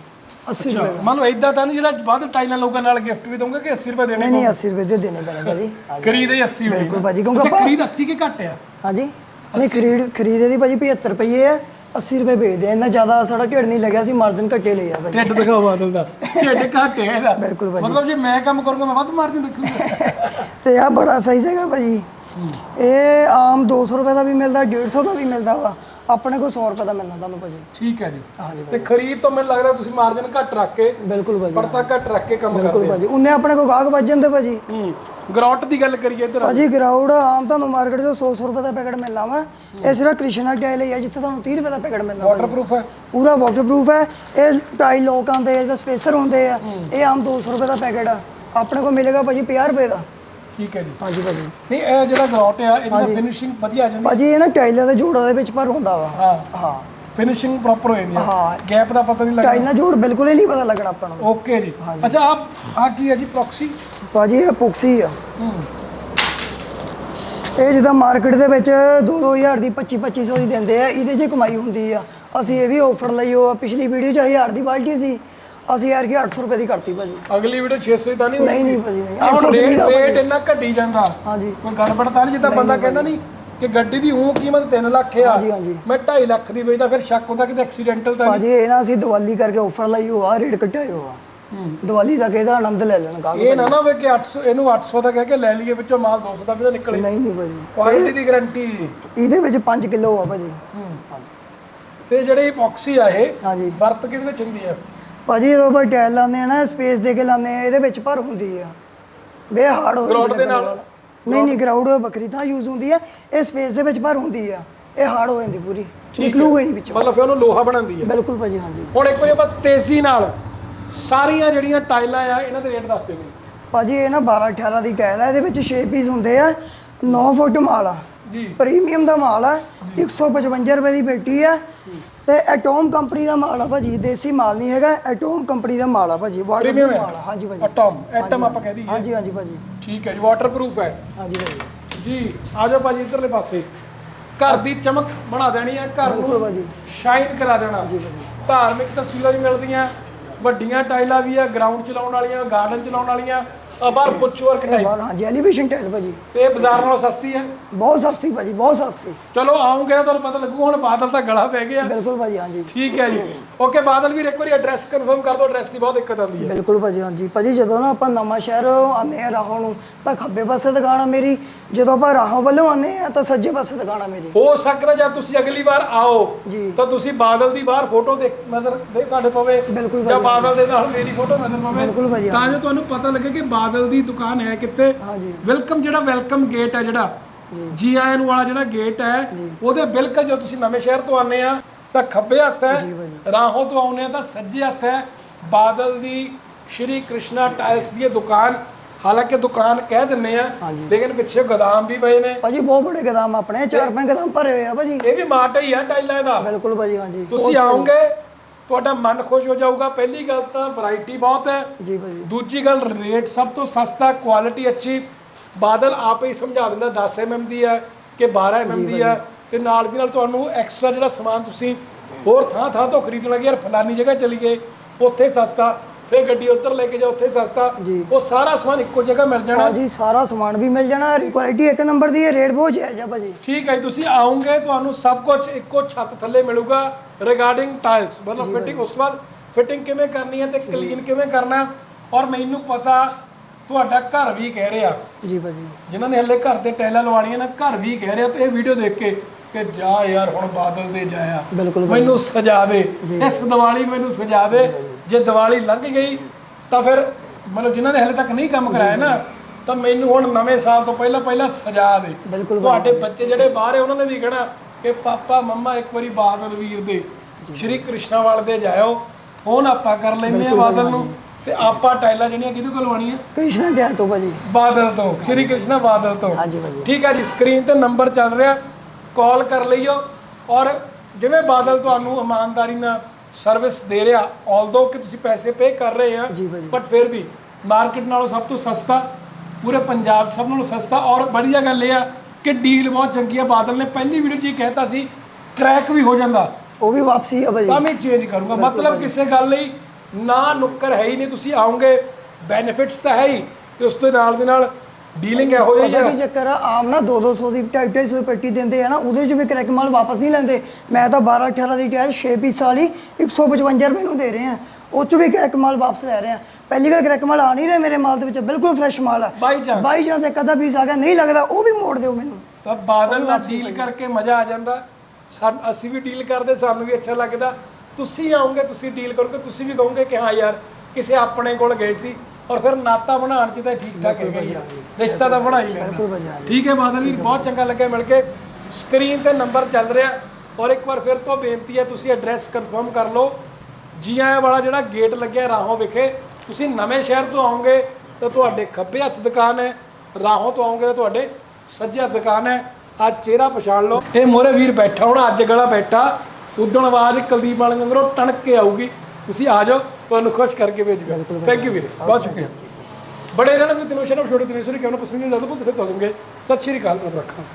80 ਰੁਪਏ। ਮੰਨ ਲਓ ਇਦਾਂ ਤਾਂ ਨਹੀਂ ਜਿਹੜਾ ਬਾਅਦ ਟਾਈਲਾਂ ਲੋਕਾਂ ਨਾਲ ਗਿਫਟ ਵੀ ਦਊਂਗਾ ਕਿ 80 ਰੁਪਏ ਦੇਣੇ ਨਹੀਂ ਨਹੀਂ 80 ਰੁਪਏ ਦੇ ਦੇਣੇ ਪੈਣੇ ਭਾਜੀ। ਖਰੀਦ ਹੀ 80 ਹੋਣੀ ਬਿਲਕੁਲ ਭਾਜੀ ਕਿਉਂਕਿ ਆਪਾਂ ਖਰੀਦ 80 ਕੇ ਘੱਟ ਆ। ਹਾਂਜੀ? ਨਹੀਂ ਖਰੀਦ ਖਰੀਦੇ ਦੀ ਭਾਜੀ 75 ਰੁਪਏ ਆ 80 ਰੁਪਏ ਵੇਚਦੇ ਆ। ਇੰਨਾ ਜ਼ਿਆਦਾ ਸਾਡਾ ਢਿੱਡ ਨਹੀਂ ਲੱਗਿਆ ਸੀ ਮਾਰਜਨ ਘੱਟੇ ਲਏ ਆ ਭਾਜੀ। ਢਿੱਡ ਦਿਖਾਓ ਬਾਦਲ ਦਾ। ਢਿੱਡ ਘੱਟ ਇਹਦਾ। ਬਿਲਕੁਲ ਭਾਜੀ। ਮਤਲਬ ਜੇ ਮੈਂ ਕੰਮ ਕਰੂੰਗਾ ਮੈਂ ਵੱਧ ਮਾਰਜਨ ਰੱਖੂੰਗਾ। ਤੇ ਆ ਬੜਾ ਸਾਈਜ਼ ਹੈਗਾ ਭਾਜੀ। ਇਹ ਆਮ 200 ਰੁਪਏ ਦਾ ਵੀ ਮਿਲਦਾ 150 ਦਾ ਵੀ ਮਿਲਦਾ ਵਾ। ਆਪਣੇ ਕੋਲ 100 ਰੁਪਏ ਦਾ ਮਿਲਣਾ ਤੁਹਾਨੂੰ ਭਾਜੀ। ਠੀਕ ਹੈ ਜੀ। ਹਾਂਜੀ ਤੇ ਖਰੀਦ ਤੋਂ ਮੈਨੂੰ ਲੱਗਦਾ ਤੁਸੀਂ ਮਾਰਜਨ ਘੱਟ ਰੱਖ ਕੇ ਬਿਲਕੁਲ ਭਾਜੀ। ਪੜਤਾ ਘੱਟ ਰੱਖ ਕੇ ਕੰਮ ਬਿਲਕੁਲ ਕਰਦੇ ਭਾਜੀ। ਉਹਨੇ ਆਪਣੇ ਕੋਲ ਗਾਹਕ ਵੱਜ ਜਾਂਦੇ ਭਾਜੀ। ਹੂੰ ਗਰੌਟ ਦੀ ਗੱਲ ਕਰੀਏ ਇੱਧਰ ਭਾਜੀ ਗਰਾਊਂਡ ਆਮ ਤੁਹਾਨੂੰ ਮਾਰਕੀਟ 'ਚੋਂ 100 100 ਰੁਪਏ ਦਾ ਪੈਕਟ ਮਿਲਣਾ ਵਾ। ਇਹ ਸਿਰਫ ਕ੍ਰਿਸ਼ਨਾ ਟਾਈਲ ਹੀ ਜਿੱਥੇ ਤੁਹਾਨੂੰ 30 ਰੁਪਏ ਦਾ ਪੈਕਟ ਮਿਲਣਾ ਵਾਟਰਪ੍ਰੂਫ ਹੈ। ਪੂਰਾ ਵਾਟਰਪ੍ਰੂਫ ਹੈ। ਇਹ ਟਾਈਲ ਲੋਕ ਆ ਜਿਹਦਾ ਸਪੇਸਰ ਹੁੰਦੇ ਆ। ਇਹ ਆਮ 200 ਰੁਪਏ ਦਾ ਪੈਕਟ ਆ। ਆਪਣੇ ਕੋਲ ਮਿਲੇਗਾ ਭਾਜੀ 50 ਰੁਪਏ ਦਾ। ਠੀਕ ਹੈ ਜੀ। ਹਾਂਜੀ ਭਾਜੀ। ਨਹੀਂ ਇਹ ਜਿਹੜਾ ਗਰੌਟ ਆ ਇਹਦੀ ਫਿਨਿਸ਼ਿੰਗ ਵਧੀਆ ਆ। ਜਾਂਦੀ ਭਾਜੀ ਇਹ ਨਾ ਟਾਈਲਾਂ ਦੇ ਜੋੜਾਂ ਦੇ ਵਿੱਚ ਭਰ ਹੁੰਦਾ ਵਾ। ਹਾਂ। ਹਾਂ। ਫਿਨਿਸ਼ਿੰਗ ਪ੍ਰੋਪਰ ਹੋ ਜਾਂਦੀ ਹੈ। ਗੈਪ ਦਾ ਪਤਾ ਨਹੀਂ ਲੱਗਦਾ ਟਾਈਲ ਜੋੜ ਬਿਲਕੁਲ ਹੀ ਨਹੀਂ ਪਤਾ ਲੱਗਣਾ ਆਪਾਂ ਨੂੰ। ਓਕੇ ਜੀ। ਅੱਛਾ ਆਪ ਆ ਕੀ ਹੈ ਜੀ ਪ੍ਰੋਕਸੀ ਭਾਜੀ ਇਹ ਪੁਕਸੀ ਆ। ਇਹ ਜਿੱਦਾਂ ਮਾਰਕੀਟ ਦੇ ਵਿੱਚ 2-2000 ਦੀ 25-2500 ਦੀ ਦਿੰਦੇ ਆ ਇਹਦੇ 'ਚ ਕਮਾਈ ਹੁੰਦੀ ਆ। ਅਸੀਂ ਇਹ ਵੀ ਆਫਰ ਲਈ ਉਹ ਪਿਛਲੀ ਵੀਡੀਓ 'ਚ 1000 ਦੀ ਬਾਲਟੀ ਸੀ। ਅਸੀਂ ਯਾਰ ਕਿ 800 ਰੁਪਏ ਦੀ ਕਰਤੀ ਭਾਜੀ। ਅਗਲੀ ਵੀਡੀਓ 600 ਹੀ ਤਾਂ ਨਹੀਂ ਨਹੀਂ ਨਹੀਂ ਭਾਜੀ ਨਹੀਂ। ਆਹ 800 ਹੁਣ ਦੀ ਰੇਟ ਇੰਨਾ ਘਟੀ ਜਾਂਦਾ। ਹਾਂਜੀ। ਕੋਈ ਗੜਬੜ ਤਾਂ ਨਹੀਂ ਜਿੱਦਾਂ ਬੰਦਾ ਕਹਿੰਦਾ ਨਹੀਂ ਕਿ ਗੱਡੀ ਦੀ ਉਹ ਕੀਮਤ 3 ਲੱਖ ਆ। ਹਾਂਜੀ ਹਾਂਜੀ। ਮੈਂ 2.5 ਲੱਖ ਦੀ ਵੇਚਦਾ ਫਿਰ ਸ਼ੱਕ ਹੁੰਦਾ ਕਿ ਐਕਸੀਡੈਂਟਲ ਤਾਂ ਭਾਜੀ ਇਹ ਨਾ ਅਸੀਂ ਦੀਵਾਲੀ ਕਰਕੇ ਆਫਰ ਲਈ ਉਹ ਆ ਰੇਟ ਘਟਾਇਓ ਆ ਦੀਵਾਲੀ ਦਾ ਇਹਦਾ ਆਨੰਦ ਲੈ ਲੈਣ ਗਾ ਇਹ ਨਾ ਨਾ ਹੋਵੇ ਕਿ 800 ਇਹਨੂੰ 800 ਦਾ ਕਹਿ ਕੇ ਲੈ ਲਈਏ ਵਿੱਚੋਂ ਮਾਲ 200 ਦਾ ਵੀ ਨਾ ਨਿਕਲੇ। ਨਹੀਂ ਨਹੀਂ ਭਾਜੀ। ਕੁਆਲਿਟੀ ਦੀ ਗਾਰੰਟੀ ਇਹਦੇ ਵਿੱਚ 5 ਕਿਲੋ ਆ ਭਾਜੀ। ਤੇ ਜਿਹੜੀ epoxy ਆ ਇਹ ਹਾਂਜੀ। ਵਰਤ ਕਿਹਦੇ ਵਿੱਚ ਹੁੰਦੀ ਆ? ਭਾਜੀ ਜਦੋਂ ਆਪਾਂ ਟਾਇਲ ਲਾਉਂਦੇ ਆ ਨਾ ਸਪੇਸ ਦੇ ਕੇ ਲਾਉਂਦੇ ਆ ਇਹਦੇ ਵਿੱਚ ਭਰ ਹੁੰਦੀ ਆ। ਬੇ ਹਾਰਡ ਹੋ ਗਰਾਊਂਡ ਜਾਂਦੀ ਦੇ ਆ ਨਾਲ? ਨਹੀਂ ਨਹੀਂ ਗਰਾਊਂਡ ਵੱਖਰੀ ਥਾਂ ਯੂਜ਼ ਹੁੰਦੀ ਆ। ਇਹ ਸਪੇਸ ਦੇ ਵਿੱਚ ਭਰ ਹੁੰਦੀ ਆ। ਇਹ ਹਾਰਡ ਹੋ ਜਾਂਦੀ ਪੂਰੀ। ਨਿਕਲੂਗੀ ਨਹੀਂ ਵਿੱਚੋਂ। ਮਤਲਬ ਫਿਰ ਉਹਨੂੰ ਲੋਹਾ ਬਣਾਉਂਦੀ ਆ। ਬਿਲਕੁਲ ਭਾਜੀ ਹਾਂਜੀ। ਹੁਣ ਇੱਕ ਵਾਰੀ ਆਪਾਂ ਤੇਜ਼ੀ ਨਾਲ ਸਾਰੀਆਂ ਜਿਹੜੀਆਂ ਟਾਈਲਾਂ ਆ ਇਹਨਾਂ ਦੇ ਰੇਟ ਦੱਸ ਦਿਓ ਜੀ ਭਾਜੀ ਇਹ ਨਾ 12 18 ਦੀ ਟਾਇਲ ਆ ਇਹਦੇ ਵਿੱਚ 6 ਪੀਸ ਹੁੰਦੇ ਆ। 9 ਫੁੱਟ ਮਾਲ ਆ। ਜੀ। ਪ੍ਰੀਮੀਅਮ ਦਾ ਮਾਲ ਆ। 155 ਰੁਪਏ ਦੀ ਪੇਟੀ ਆ। ਤੇ ਐਟੋਮ ਕੰਪਨੀ ਦਾ ਮਾਲ ਆ ਭਾਜੀ ਦੇਸੀ ਮਾਲ ਨਹੀਂ ਹੈਗਾ ਐਟੋਮ ਕੰਪਨੀ ਦਾ ਮਾਲ ਆ ਭਾਜੀ ਵਾਟਰ Premium ਹੈ? ਮਾਲ ਆ। ਹਾਂਜੀ ਭਾਜੀ। ਐਟਮ ਐਟਮ ਆਪਾਂ ਕਹਿ ਦਈਏ। ਹਾਂਜੀ ਹਾਂਜੀ ਭਾਜੀ। ਠੀਕ ਹੈ ਜੀ ਵਾਟਰਪ੍ਰੂਫ ਹੈ। ਹਾਂਜੀ ਭਾਜੀ। ਜੀ ਆ ਜਾਓ ਭਾਜੀ ਇਧਰਲੇ ਪਾਸੇ। ਘਰ ਦੀ ਚਮਕ ਬਣਾ ਦੇਣੀ ਹੈ ਘਰ ਬਿਲਕੁਲ ਨੂੰ ਭਾਜੀ। ਸ਼ਾਈਨ ਕਰਾ ਦੇਣਾ। ਧਾਰਮਿਕ ਤਸਵੀਰਾਂ ਵੀ ਮਿਲਦੀਆਂ ਵੱਡੀਆਂ ਟਾਈਲਾਂ ਵੀ ਆ ਗਰਾਊਂਡ ਚਲਾਉਣ ਵਾਲੀਆਂ ਗਾਰਡਨ ਚਲਾਉਣ ਵਾਲੀਆਂ ਅਬਾਰ ਪੁੱਛ ਵਰਕ ਇਹ ਟਾਈਪ ਬਾਹਰ ਹਾਂਜੀ ਐਲੀਵੇਸ਼ਨ ਟਾਇਲ ਭਾਜੀ। ਤੇ ਇਹ ਬਾਜ਼ਾਰ ਨਾਲੋਂ ਸਸਤੀ ਹੈ ਬਹੁਤ ਸਸਤੀ ਭਾਜੀ ਬਹੁਤ ਸਸਤੀ। ਚਲੋ ਆਉਂਗੇ ਤਾਂ ਤੁਹਾਨੂੰ ਪਤਾ ਲੱਗੂ ਹੁਣ ਬਾਦਲ ਦਾ ਗਲਾ ਪੈ ਗਿਆ। ਬਿਲਕੁਲ ਭਾਜੀ ਹਾਂਜੀ। ਠੀਕ ਹੈ ਜੀ। ਓਕੇ ਬਾਦਲ ਵੀਰ ਇੱਕ ਵਾਰੀ ਐਡਰੈਸ ਕਨਫਰਮ ਕਰ ਦਿਓ ਐਡਰੈਸ ਦੀ ਬਹੁਤ ਦਿੱਕਤ ਆਉਂਦੀ ਹੈ। ਬਿਲਕੁਲ ਭਾਜੀ ਹਾਂਜੀ। ਭਾਜੀ ਜਦੋਂ ਨਾ ਆਪਾਂ ਨਵਾਂ ਸ਼ਹਿਰ ਆਉਂਦੇ ਆ ਰਾਹੋਂ ਨੂੰ ਤਾਂ ਖੱਬੇ ਪਾਸੇ ਦੁਕਾਨ ਆ ਮੇਰੀ। ਜਦੋਂ ਆਪਾਂ ਰਾਹੋਂ ਵੱਲੋਂ ਆਉਂਦੇ ਆ ਤਾਂ ਸੱਜੇ ਪਾਸੇ ਦੁਕਾਨ ਆ ਮੇਰੀ। ਹੋ ਸਕਦਾ ਜਦ ਤੁਸੀਂ ਅਗਲੀ ਵਾਰ ਆਓ ਜੀ। ਤਾਂ ਤੁਸੀਂ ਬਾਦਲ ਦੀ ਬਾਹਰ ਫੋਟੋ ਦੇਖ ਨਜ਼ਰ ਦੇ ਤੁਹਾਡੇ ਪਵੇ ਬਿਲਕੁਲ ਜਾਂ ਬਾਦਲ ਦੇ ਨਾਲ ਮੇਰੀ ਫੋਟੋ ਨਜ਼ਰ ਪਵੇ ਬਿਲਕੁਲ ਭਾਜੀ ਤਾਂ ਜੋ ਤੁਹਾਨੂੰ ਪਤਾ ਲੱਗੇ ਕਿ ਬਾਦਲ ਦੀ ਦੁਕਾਨ ਹੈ ਕਿੱਥੇ। ਹਾਂਜੀ। ਵੈਲਕਮ ਜਿਹੜਾ ਵੈਲਕਮ ਗੇਟ ਹੈ ਜਿਹੜਾ ਜੀ। ਆਇਆਂ ਨੂੰ ਵਾਲਾ ਜਿਹੜਾ ਗੇਟ ਹੈ ਉਹਦੇ ਬਿਲਕੁਲ ਜਦੋਂ ਤੁਸੀਂ ਨਵੇਂ ਸ਼ਹਿਰ ਤੋਂ ਆਉਂਦੇ ਆ ਤਾਂ ਖੱਬੇ ਹੱਥ ਹੈ ਰਾਹੋਂ ਤੋਂ ਆਉਂਦੇ ਆ ਤਾਂ ਸੱਜੇ ਹੱਥ ਹੈ। ਬਾਦਲ ਦੀ ਸ਼੍ਰੀ ਕ੍ਰਿਸ਼ਨਾ ਟਾਇਲਸ ਦੀ ਦੁਕਾਨ ਹਾਲਾਂਕਿ ਦੁਕਾਨ ਕਹਿ ਦਿੰਨੇ ਆ ਲੇਕਿਨ ਪਿੱਛੇ ਗੋਦਾਮ ਵੀ ਪਏ ਨੇ। ਭਾਜੀ ਬਹੁਤ ਬੜੇ ਗਦਾਮ ਆਪਣੇ ਚਾਰ ਪੰਜ ਗਦਾਮ ਭਰੇ ਹੋਏ ਆ ਭਾਜੀ। ਇਹ ਵੀ ਮਾਰਟ ਹੀ ਆ ਟਾਈਲਾਂ ਦਾ। ਬਿਲਕੁਲ ਭਾਜੀ ਹਾਂਜੀ। ਤੁਸੀਂ ਆਓਗੇ ਤੁਹਾਡਾ ਮਨ ਖੁਸ਼ ਹੋ ਜਾਊਗਾ। ਪਹਿਲੀ ਗੱਲ ਤਾਂ ਵੈਰਾਈਟੀ ਬਹੁਤ ਹੈ। ਜੀ ਭਾਜੀ। ਦੂਜੀ ਗੱਲ ਰੇਟ ਸਭ ਤੋਂ ਸਸਤਾ ਕੁਆਲਿਟੀ ਅੱਛੀ। ਬਾਦਲ ਆਪ ਹੀ ਸਮਝਾ ਦਿੰਦਾ 10 mm ਦੀ ਹੈ ਕਿ 12 mm ਦੀ ਹੈ। ਤੇ ਨਾਲ ਦੀ ਨਾਲ ਤੁਹਾਨੂੰ ਐਕਸਟਰਾ ਜਿਹੜਾ ਸਮਾਨ ਤੁਸੀਂ ਹੋਰ ਥਾਂ ਥਾਂ ਤੋਂ ਖਰੀਦਣਾ ਕਿ ਯਾਰ ਫਲਾਨੀ ਜਗ੍ਹਾ ਚਲੀ ਗਏ ਉੱਥੇ ਸਸਤਾ ਫਿਰ ਗੱਡੀ ਉੱਧਰ ਲੈ ਕੇ ਜਾਓ ਉੱਥੇ ਸਸਤਾ ਉਹ ਸਾਰਾ ਸਮਾਨ ਇੱਕੋ ਜਗ੍ਹਾ ਮਿਲ ਜਾਣਾ। ਭਾਜੀ ਸਾਰਾ ਸਮਾਨ ਵੀ ਮਿਲ ਜਾਣਾ ਕੁਆਲਿਟੀ ਇੱਕ ਨੰਬਰ ਦੀ ਹੈ ਰੇਟ ਬਹੁਤ ਜਾਇਜ਼ ਆ ਭਾਜੀ। ਠੀਕ ਹੈ ਜੀ, ਤੁਸੀਂ ਆਓਗੇ ਤੁਹਾਨੂੰ ਸਭ ਕੁਝ ਇੱਕੋ ਛੱਤ ਥੱਲੇ ਮਿਲੂਗਾ ਰਿਗਾਰਡਿੰਗ ਟਾਈਲਸ ਮਤਲਬ ਫਿਟਿੰਗ ਉਸ ਤੋਂ ਬਾਅਦ ਫਿਟਿੰਗ ਕਿਵੇਂ ਕਰਨੀ ਹੈ ਤੇ ਕਲੀਨ ਕਿਵੇਂ ਕਰਨਾ ਹੈ। ਔਰ ਮੈਨੂੰ ਪਤਾ ਤੁਹਾਡਾ ਘਰ ਵੀ ਕਹਿ ਰਿਹਾ। ਜੀ ਭਾਜੀ। ਜਿਨ੍ਹਾਂ ਨੇ ਹੱਲੇ ਘਰ ਤੇ ਟੈਲਾਂ ਲਵਾਉਣੀਆਂ ਨਾ ਘਰ ਵੀ ਕਹਿ ਰਿਹਾ ਤੇ ਇਹ ਵੀਡੀਓ ਦੇਖ ਕੇ ਕਿ ਜਾ ਯਾਰ ਹੁਣ ਬਾਦਲ ਦੇ ਜਾਇਆ ਬਿਲਕੁਲ ਮੈਨੂੰ ਸਜਾ ਦੇ। ਇਸ ਦੀਵਾਲੀ ਮੈਨੂੰ ਸਜਾ ਦੇ। ਜੇ ਦੀਵਾਲੀ ਲੰਘ ਗਈ ਤਾਂ ਫਿਰ ਮਤਲਬ ਜਿਨ੍ਹਾਂ ਨੇ ਹਲੇ ਤੱਕ ਨਹੀਂ ਕੰਮ ਕਰਾਇਆ ਨਾ ਤਾਂ ਮੈਨੂੰ ਹੁਣ ਨਵੇਂ ਸਾਲ ਤੋਂ ਪਹਿਲਾਂ ਪਹਿਲਾਂ ਸਜਾ ਦੇ। ਤੁਹਾਡੇ ਬੱਚੇ ਜਿਹੜੇ ਬਾਹਰ ਹੈ ਉਹਨਾਂ ਨੇ ਵੀ ਕਹਿਣਾ ਕਿ ਪਾਪਾ ਮੰਮਾ ਇੱਕ ਵਾਰੀ ਬਾਦਲ ਵੀਰ ਦੇ ਸ਼੍ਰੀ ਕ੍ਰਿਸ਼ਨਾਵਾਲ ਦੇ ਜਾਇਓ। ਫੋਨ ਆਪਾਂ ਕਰ ਲੈਂਦੇ ਆ ਬਾਦਲ ਨੂੰ। ਤੇ ਆਪਾਂ ਟਾਈਲਾਂ ਜਿਹੜੀਆਂ ਕਿਹਦੇ ਕੋਲ ਲਵਾਉਣੀਆਂ ਕ੍ਰਿਸ਼ਨਾ ਟੈਲ ਤੋਂ ਭਾਜੀ। ਬਾਦਲ ਤੋਂ ਸ਼੍ਰੀ ਕ੍ਰਿਸ਼ਨਾ ਬਾਦਲ ਤੋਂ। ਹਾਂਜੀ ਭਾਜੀ। ਠੀਕ ਹੈ ਜੀ ਸਕਰੀਨ ਤੇ ਨੰਬਰ ਚੱਲ ਰਿਹਾ। ਕਾਲ ਕਰ ਲਈਓ। ਔਰ ਜਿਵੇਂ ਬਾਦਲ ਤੁਹਾਨੂੰ ਇਮਾਨਦਾਰੀ ਨਾਲ ਸਰਵਿਸ ਦੇ ਰਿਹਾ ਆਲਦੋ ਕਿ ਤੁਸੀਂ ਪੈਸੇ ਪੇ ਕਰ ਰਹੇ ਆ ਜੀ। ਬਟ ਫਿਰ ਵੀ ਮਾਰਕੀਟ ਨਾਲੋਂ ਸਭ ਤੋਂ ਸਸਤਾ ਪੂਰੇ ਪੰਜਾਬ ਸਭ ਨਾਲੋਂ ਸਸਤਾ ਔਰ ਵਧੀਆ ਗੱਲ ਇਹ ਆ ਕਿ ਡੀਲ ਬਹੁਤ ਚੰਗੀ ਆ। ਬਾਦਲ ਨੇ ਪਹਿਲੀ ਵੀਡੀਓ 'ਚ ਹੀ ਕਹਿਤਾ ਸੀ ਕ੍ਰੈਕ ਵੀ ਹੋ ਜਾਂਦਾ। ਉਹ ਵੀ ਵਾਪਸੀ ਆ ਭਾਜੀ। ਤਾਂ ਮੈਂ ਚੇਂਜ ਕਰੂੰਗਾ। ਮਤਲਬ ਕਿਸੇ ਗੱਲ ਲਈ ਨਾ ਨੁੱਕਰ ਹੈ ਹੀ ਨਹੀਂ। ਤੁਸੀਂ ਆਓਗੇ ਬੈਨੀਫਿਟਸ ਤਾਂ ਹੈ ਹੀ ਤੇ ਉਸ ਦੇ ਨਾਲ ਦੇ ਨਾਲ ਡੀਲਿੰਗ ਇਹੋ ਜਿਹੀ ਪਤਾ ਆ। ਕੀ ਚੱਕਰ ਆ? ਆਮ ਨਾ 2-200 ਦੀ 250 ਪੱਟੀ ਦਿੰਦੇ ਆ ਨਾ ਉਹਦੇ 'ਚ ਵੀ ਕਰੈਕ ਮਾਲ ਵਾਪਸ ਨਹੀਂ ਲੈਂਦੇ। ਮੈਂ ਤਾਂ 12-18 ਦੀ ਟਾਇਲ 6 ਪੀਸ ਵਾਲੀ 155 ਰੁਪਏ ਨੂੰ ਦੇ ਰਹੇ ਆ। ਉਹ 'ਚ ਵੀ ਕਰੈਕ ਮਾਲ ਵਾਪਸ ਲੈ ਰਹੇ ਆ। ਪਹਿਲੀ ਗੱਲ ਕਰੈਕ ਮਾਲ ਆ ਨਹੀਂ ਰਿਹਾ ਮੇਰੇ ਮਾਲ ਦੇ ਵਿੱਚ ਬਿਲਕੁਲ ਫਰੈਸ਼ ਮਾਲ ਆ। ਬਾਈ ਚਾਂਸ ਬਾਈ ਚਾਂਸ ਇੱਕ ਅੱਧਾ ਪੀਸ ਆ ਗਿਆ ਨਹੀਂ ਲੱਗਦਾ ਉਹ ਵੀ ਮੋੜ ਦਿਓ ਮੈਨੂੰ। ਤਾਂ ਬਾਦਲ ਨਾਲ ਡੀਲ ਕਰਕੇ ਮਜ਼ਾ ਆ ਜਾਂਦਾ। ਸਾਨ ਅਸੀਂ ਵੀ ਡੀਲ ਕਰਦੇ ਸਾਨੂੰ ਵੀ ਅੱਛਾ ਲੱਗਦਾ। ਤੁਸੀਂ ਆਓਗੇ ਤੁਸੀਂ ਡੀਲ ਕਰੋਗੇ ਤੁਸੀਂ ਵੀ ਕਹੋਗੇ ਕਿ ਹਾਂ ਯਾਰ ਕਿਸੇ ਆਪਣੇ ਕੋਲ ਗਏ ਸੀ। ਔਰ ਫਿਰ ਨਾਤਾ ਬਣਾਉਣ ਚ ਤਾਂ ਠੀਕ ਠਾਕ ਹੈਗਾ ਹੀ ਆ। ਰਿਸ਼ਤਾ ਤਾਂ ਬਣਾ ਹੀ ਲੈਣਾ ਬਿਲਕੁਲ ਭਾਜੀ ਠੀਕ ਹੈ ਬਾਦਲ ਵੀਰ ਬਹੁਤ ਚੰਗਾ ਲੱਗਿਆ ਮਿਲ ਕੇ। ਸਕਰੀਨ ਤੇ ਨੰਬਰ ਚੱਲ ਰਿਹਾ। ਔਰ ਇੱਕ ਵਾਰ ਫਿਰ ਤੋਂ ਬੇਨਤੀ ਹੈ ਤੁਸੀਂ ਐਡਰੈਸ ਕਨਫਰਮ ਕਰ ਲਓ। ਜੀ ਆਇਆਂ ਵਾਲਾ ਜਿਹੜਾ ਗੇਟ ਲੱਗਿਆ ਰਾਹੋਂ ਵਿਖੇ ਤੁਸੀਂ ਨਵੇਂ ਸ਼ਹਿਰ ਤੋਂ ਆਓਗੇ ਤਾਂ ਤੁਹਾਡੇ ਖੱਬੇ ਹੱਥ ਦੁਕਾਨ ਹੈ। ਰਾਹੋਂ ਤੋਂ ਆਓਗੇ ਤਾਂ ਤੁਹਾਡੇ ਸੱਜੇ ਹੱਥ ਦੁਕਾਨ ਹੈ। ਅੱਜ ਚਿਹਰਾ ਪਛਾਣ ਲਓ। ਇਹ ਮੋਰੇ ਵੀਰ ਬੈਠਾ ਹੁਣ ਅੱਜ ਗਲਾ ਬੈਠਾ। ਉਦੋਂ ਆਵਾਜ਼ ਕੁਲਦੀਪ ਵਾਲੇ ਵਾਂਗਰੋਂ ਟਣਕ ਕੇ ਆਊਗੀ। ਤੁਸੀਂ ਆ ਜਾਓ। ਤੁਹਾਨੂੰ ਖੁਸ਼ ਕਰਕੇ ਭੇਜੂਗਾ ਥੈਂਕ ਯੂ ਵੀਰੇ, ਬਹੁਤ ਸ਼ੁਕਰੀਆ। ਬੜੇ ਰਹਿਣਾ ਵੀ ਤੈਨੂੰ ਸ਼ਰਮ ਛੋੜੇ ਤੈਨੂੰ ਸੁਣੀ ਕਿਉਂ ਨਾ, ਪਸੰਦ ਨਹੀਂ ਲੱਗਦਾ ਬਹੁਤ ਫਿਰ ਦੱਸੂਗੇ ਸਤਿ ਸ਼੍ਰੀ ਅਕਾਲ ਰੱਖਾਂ।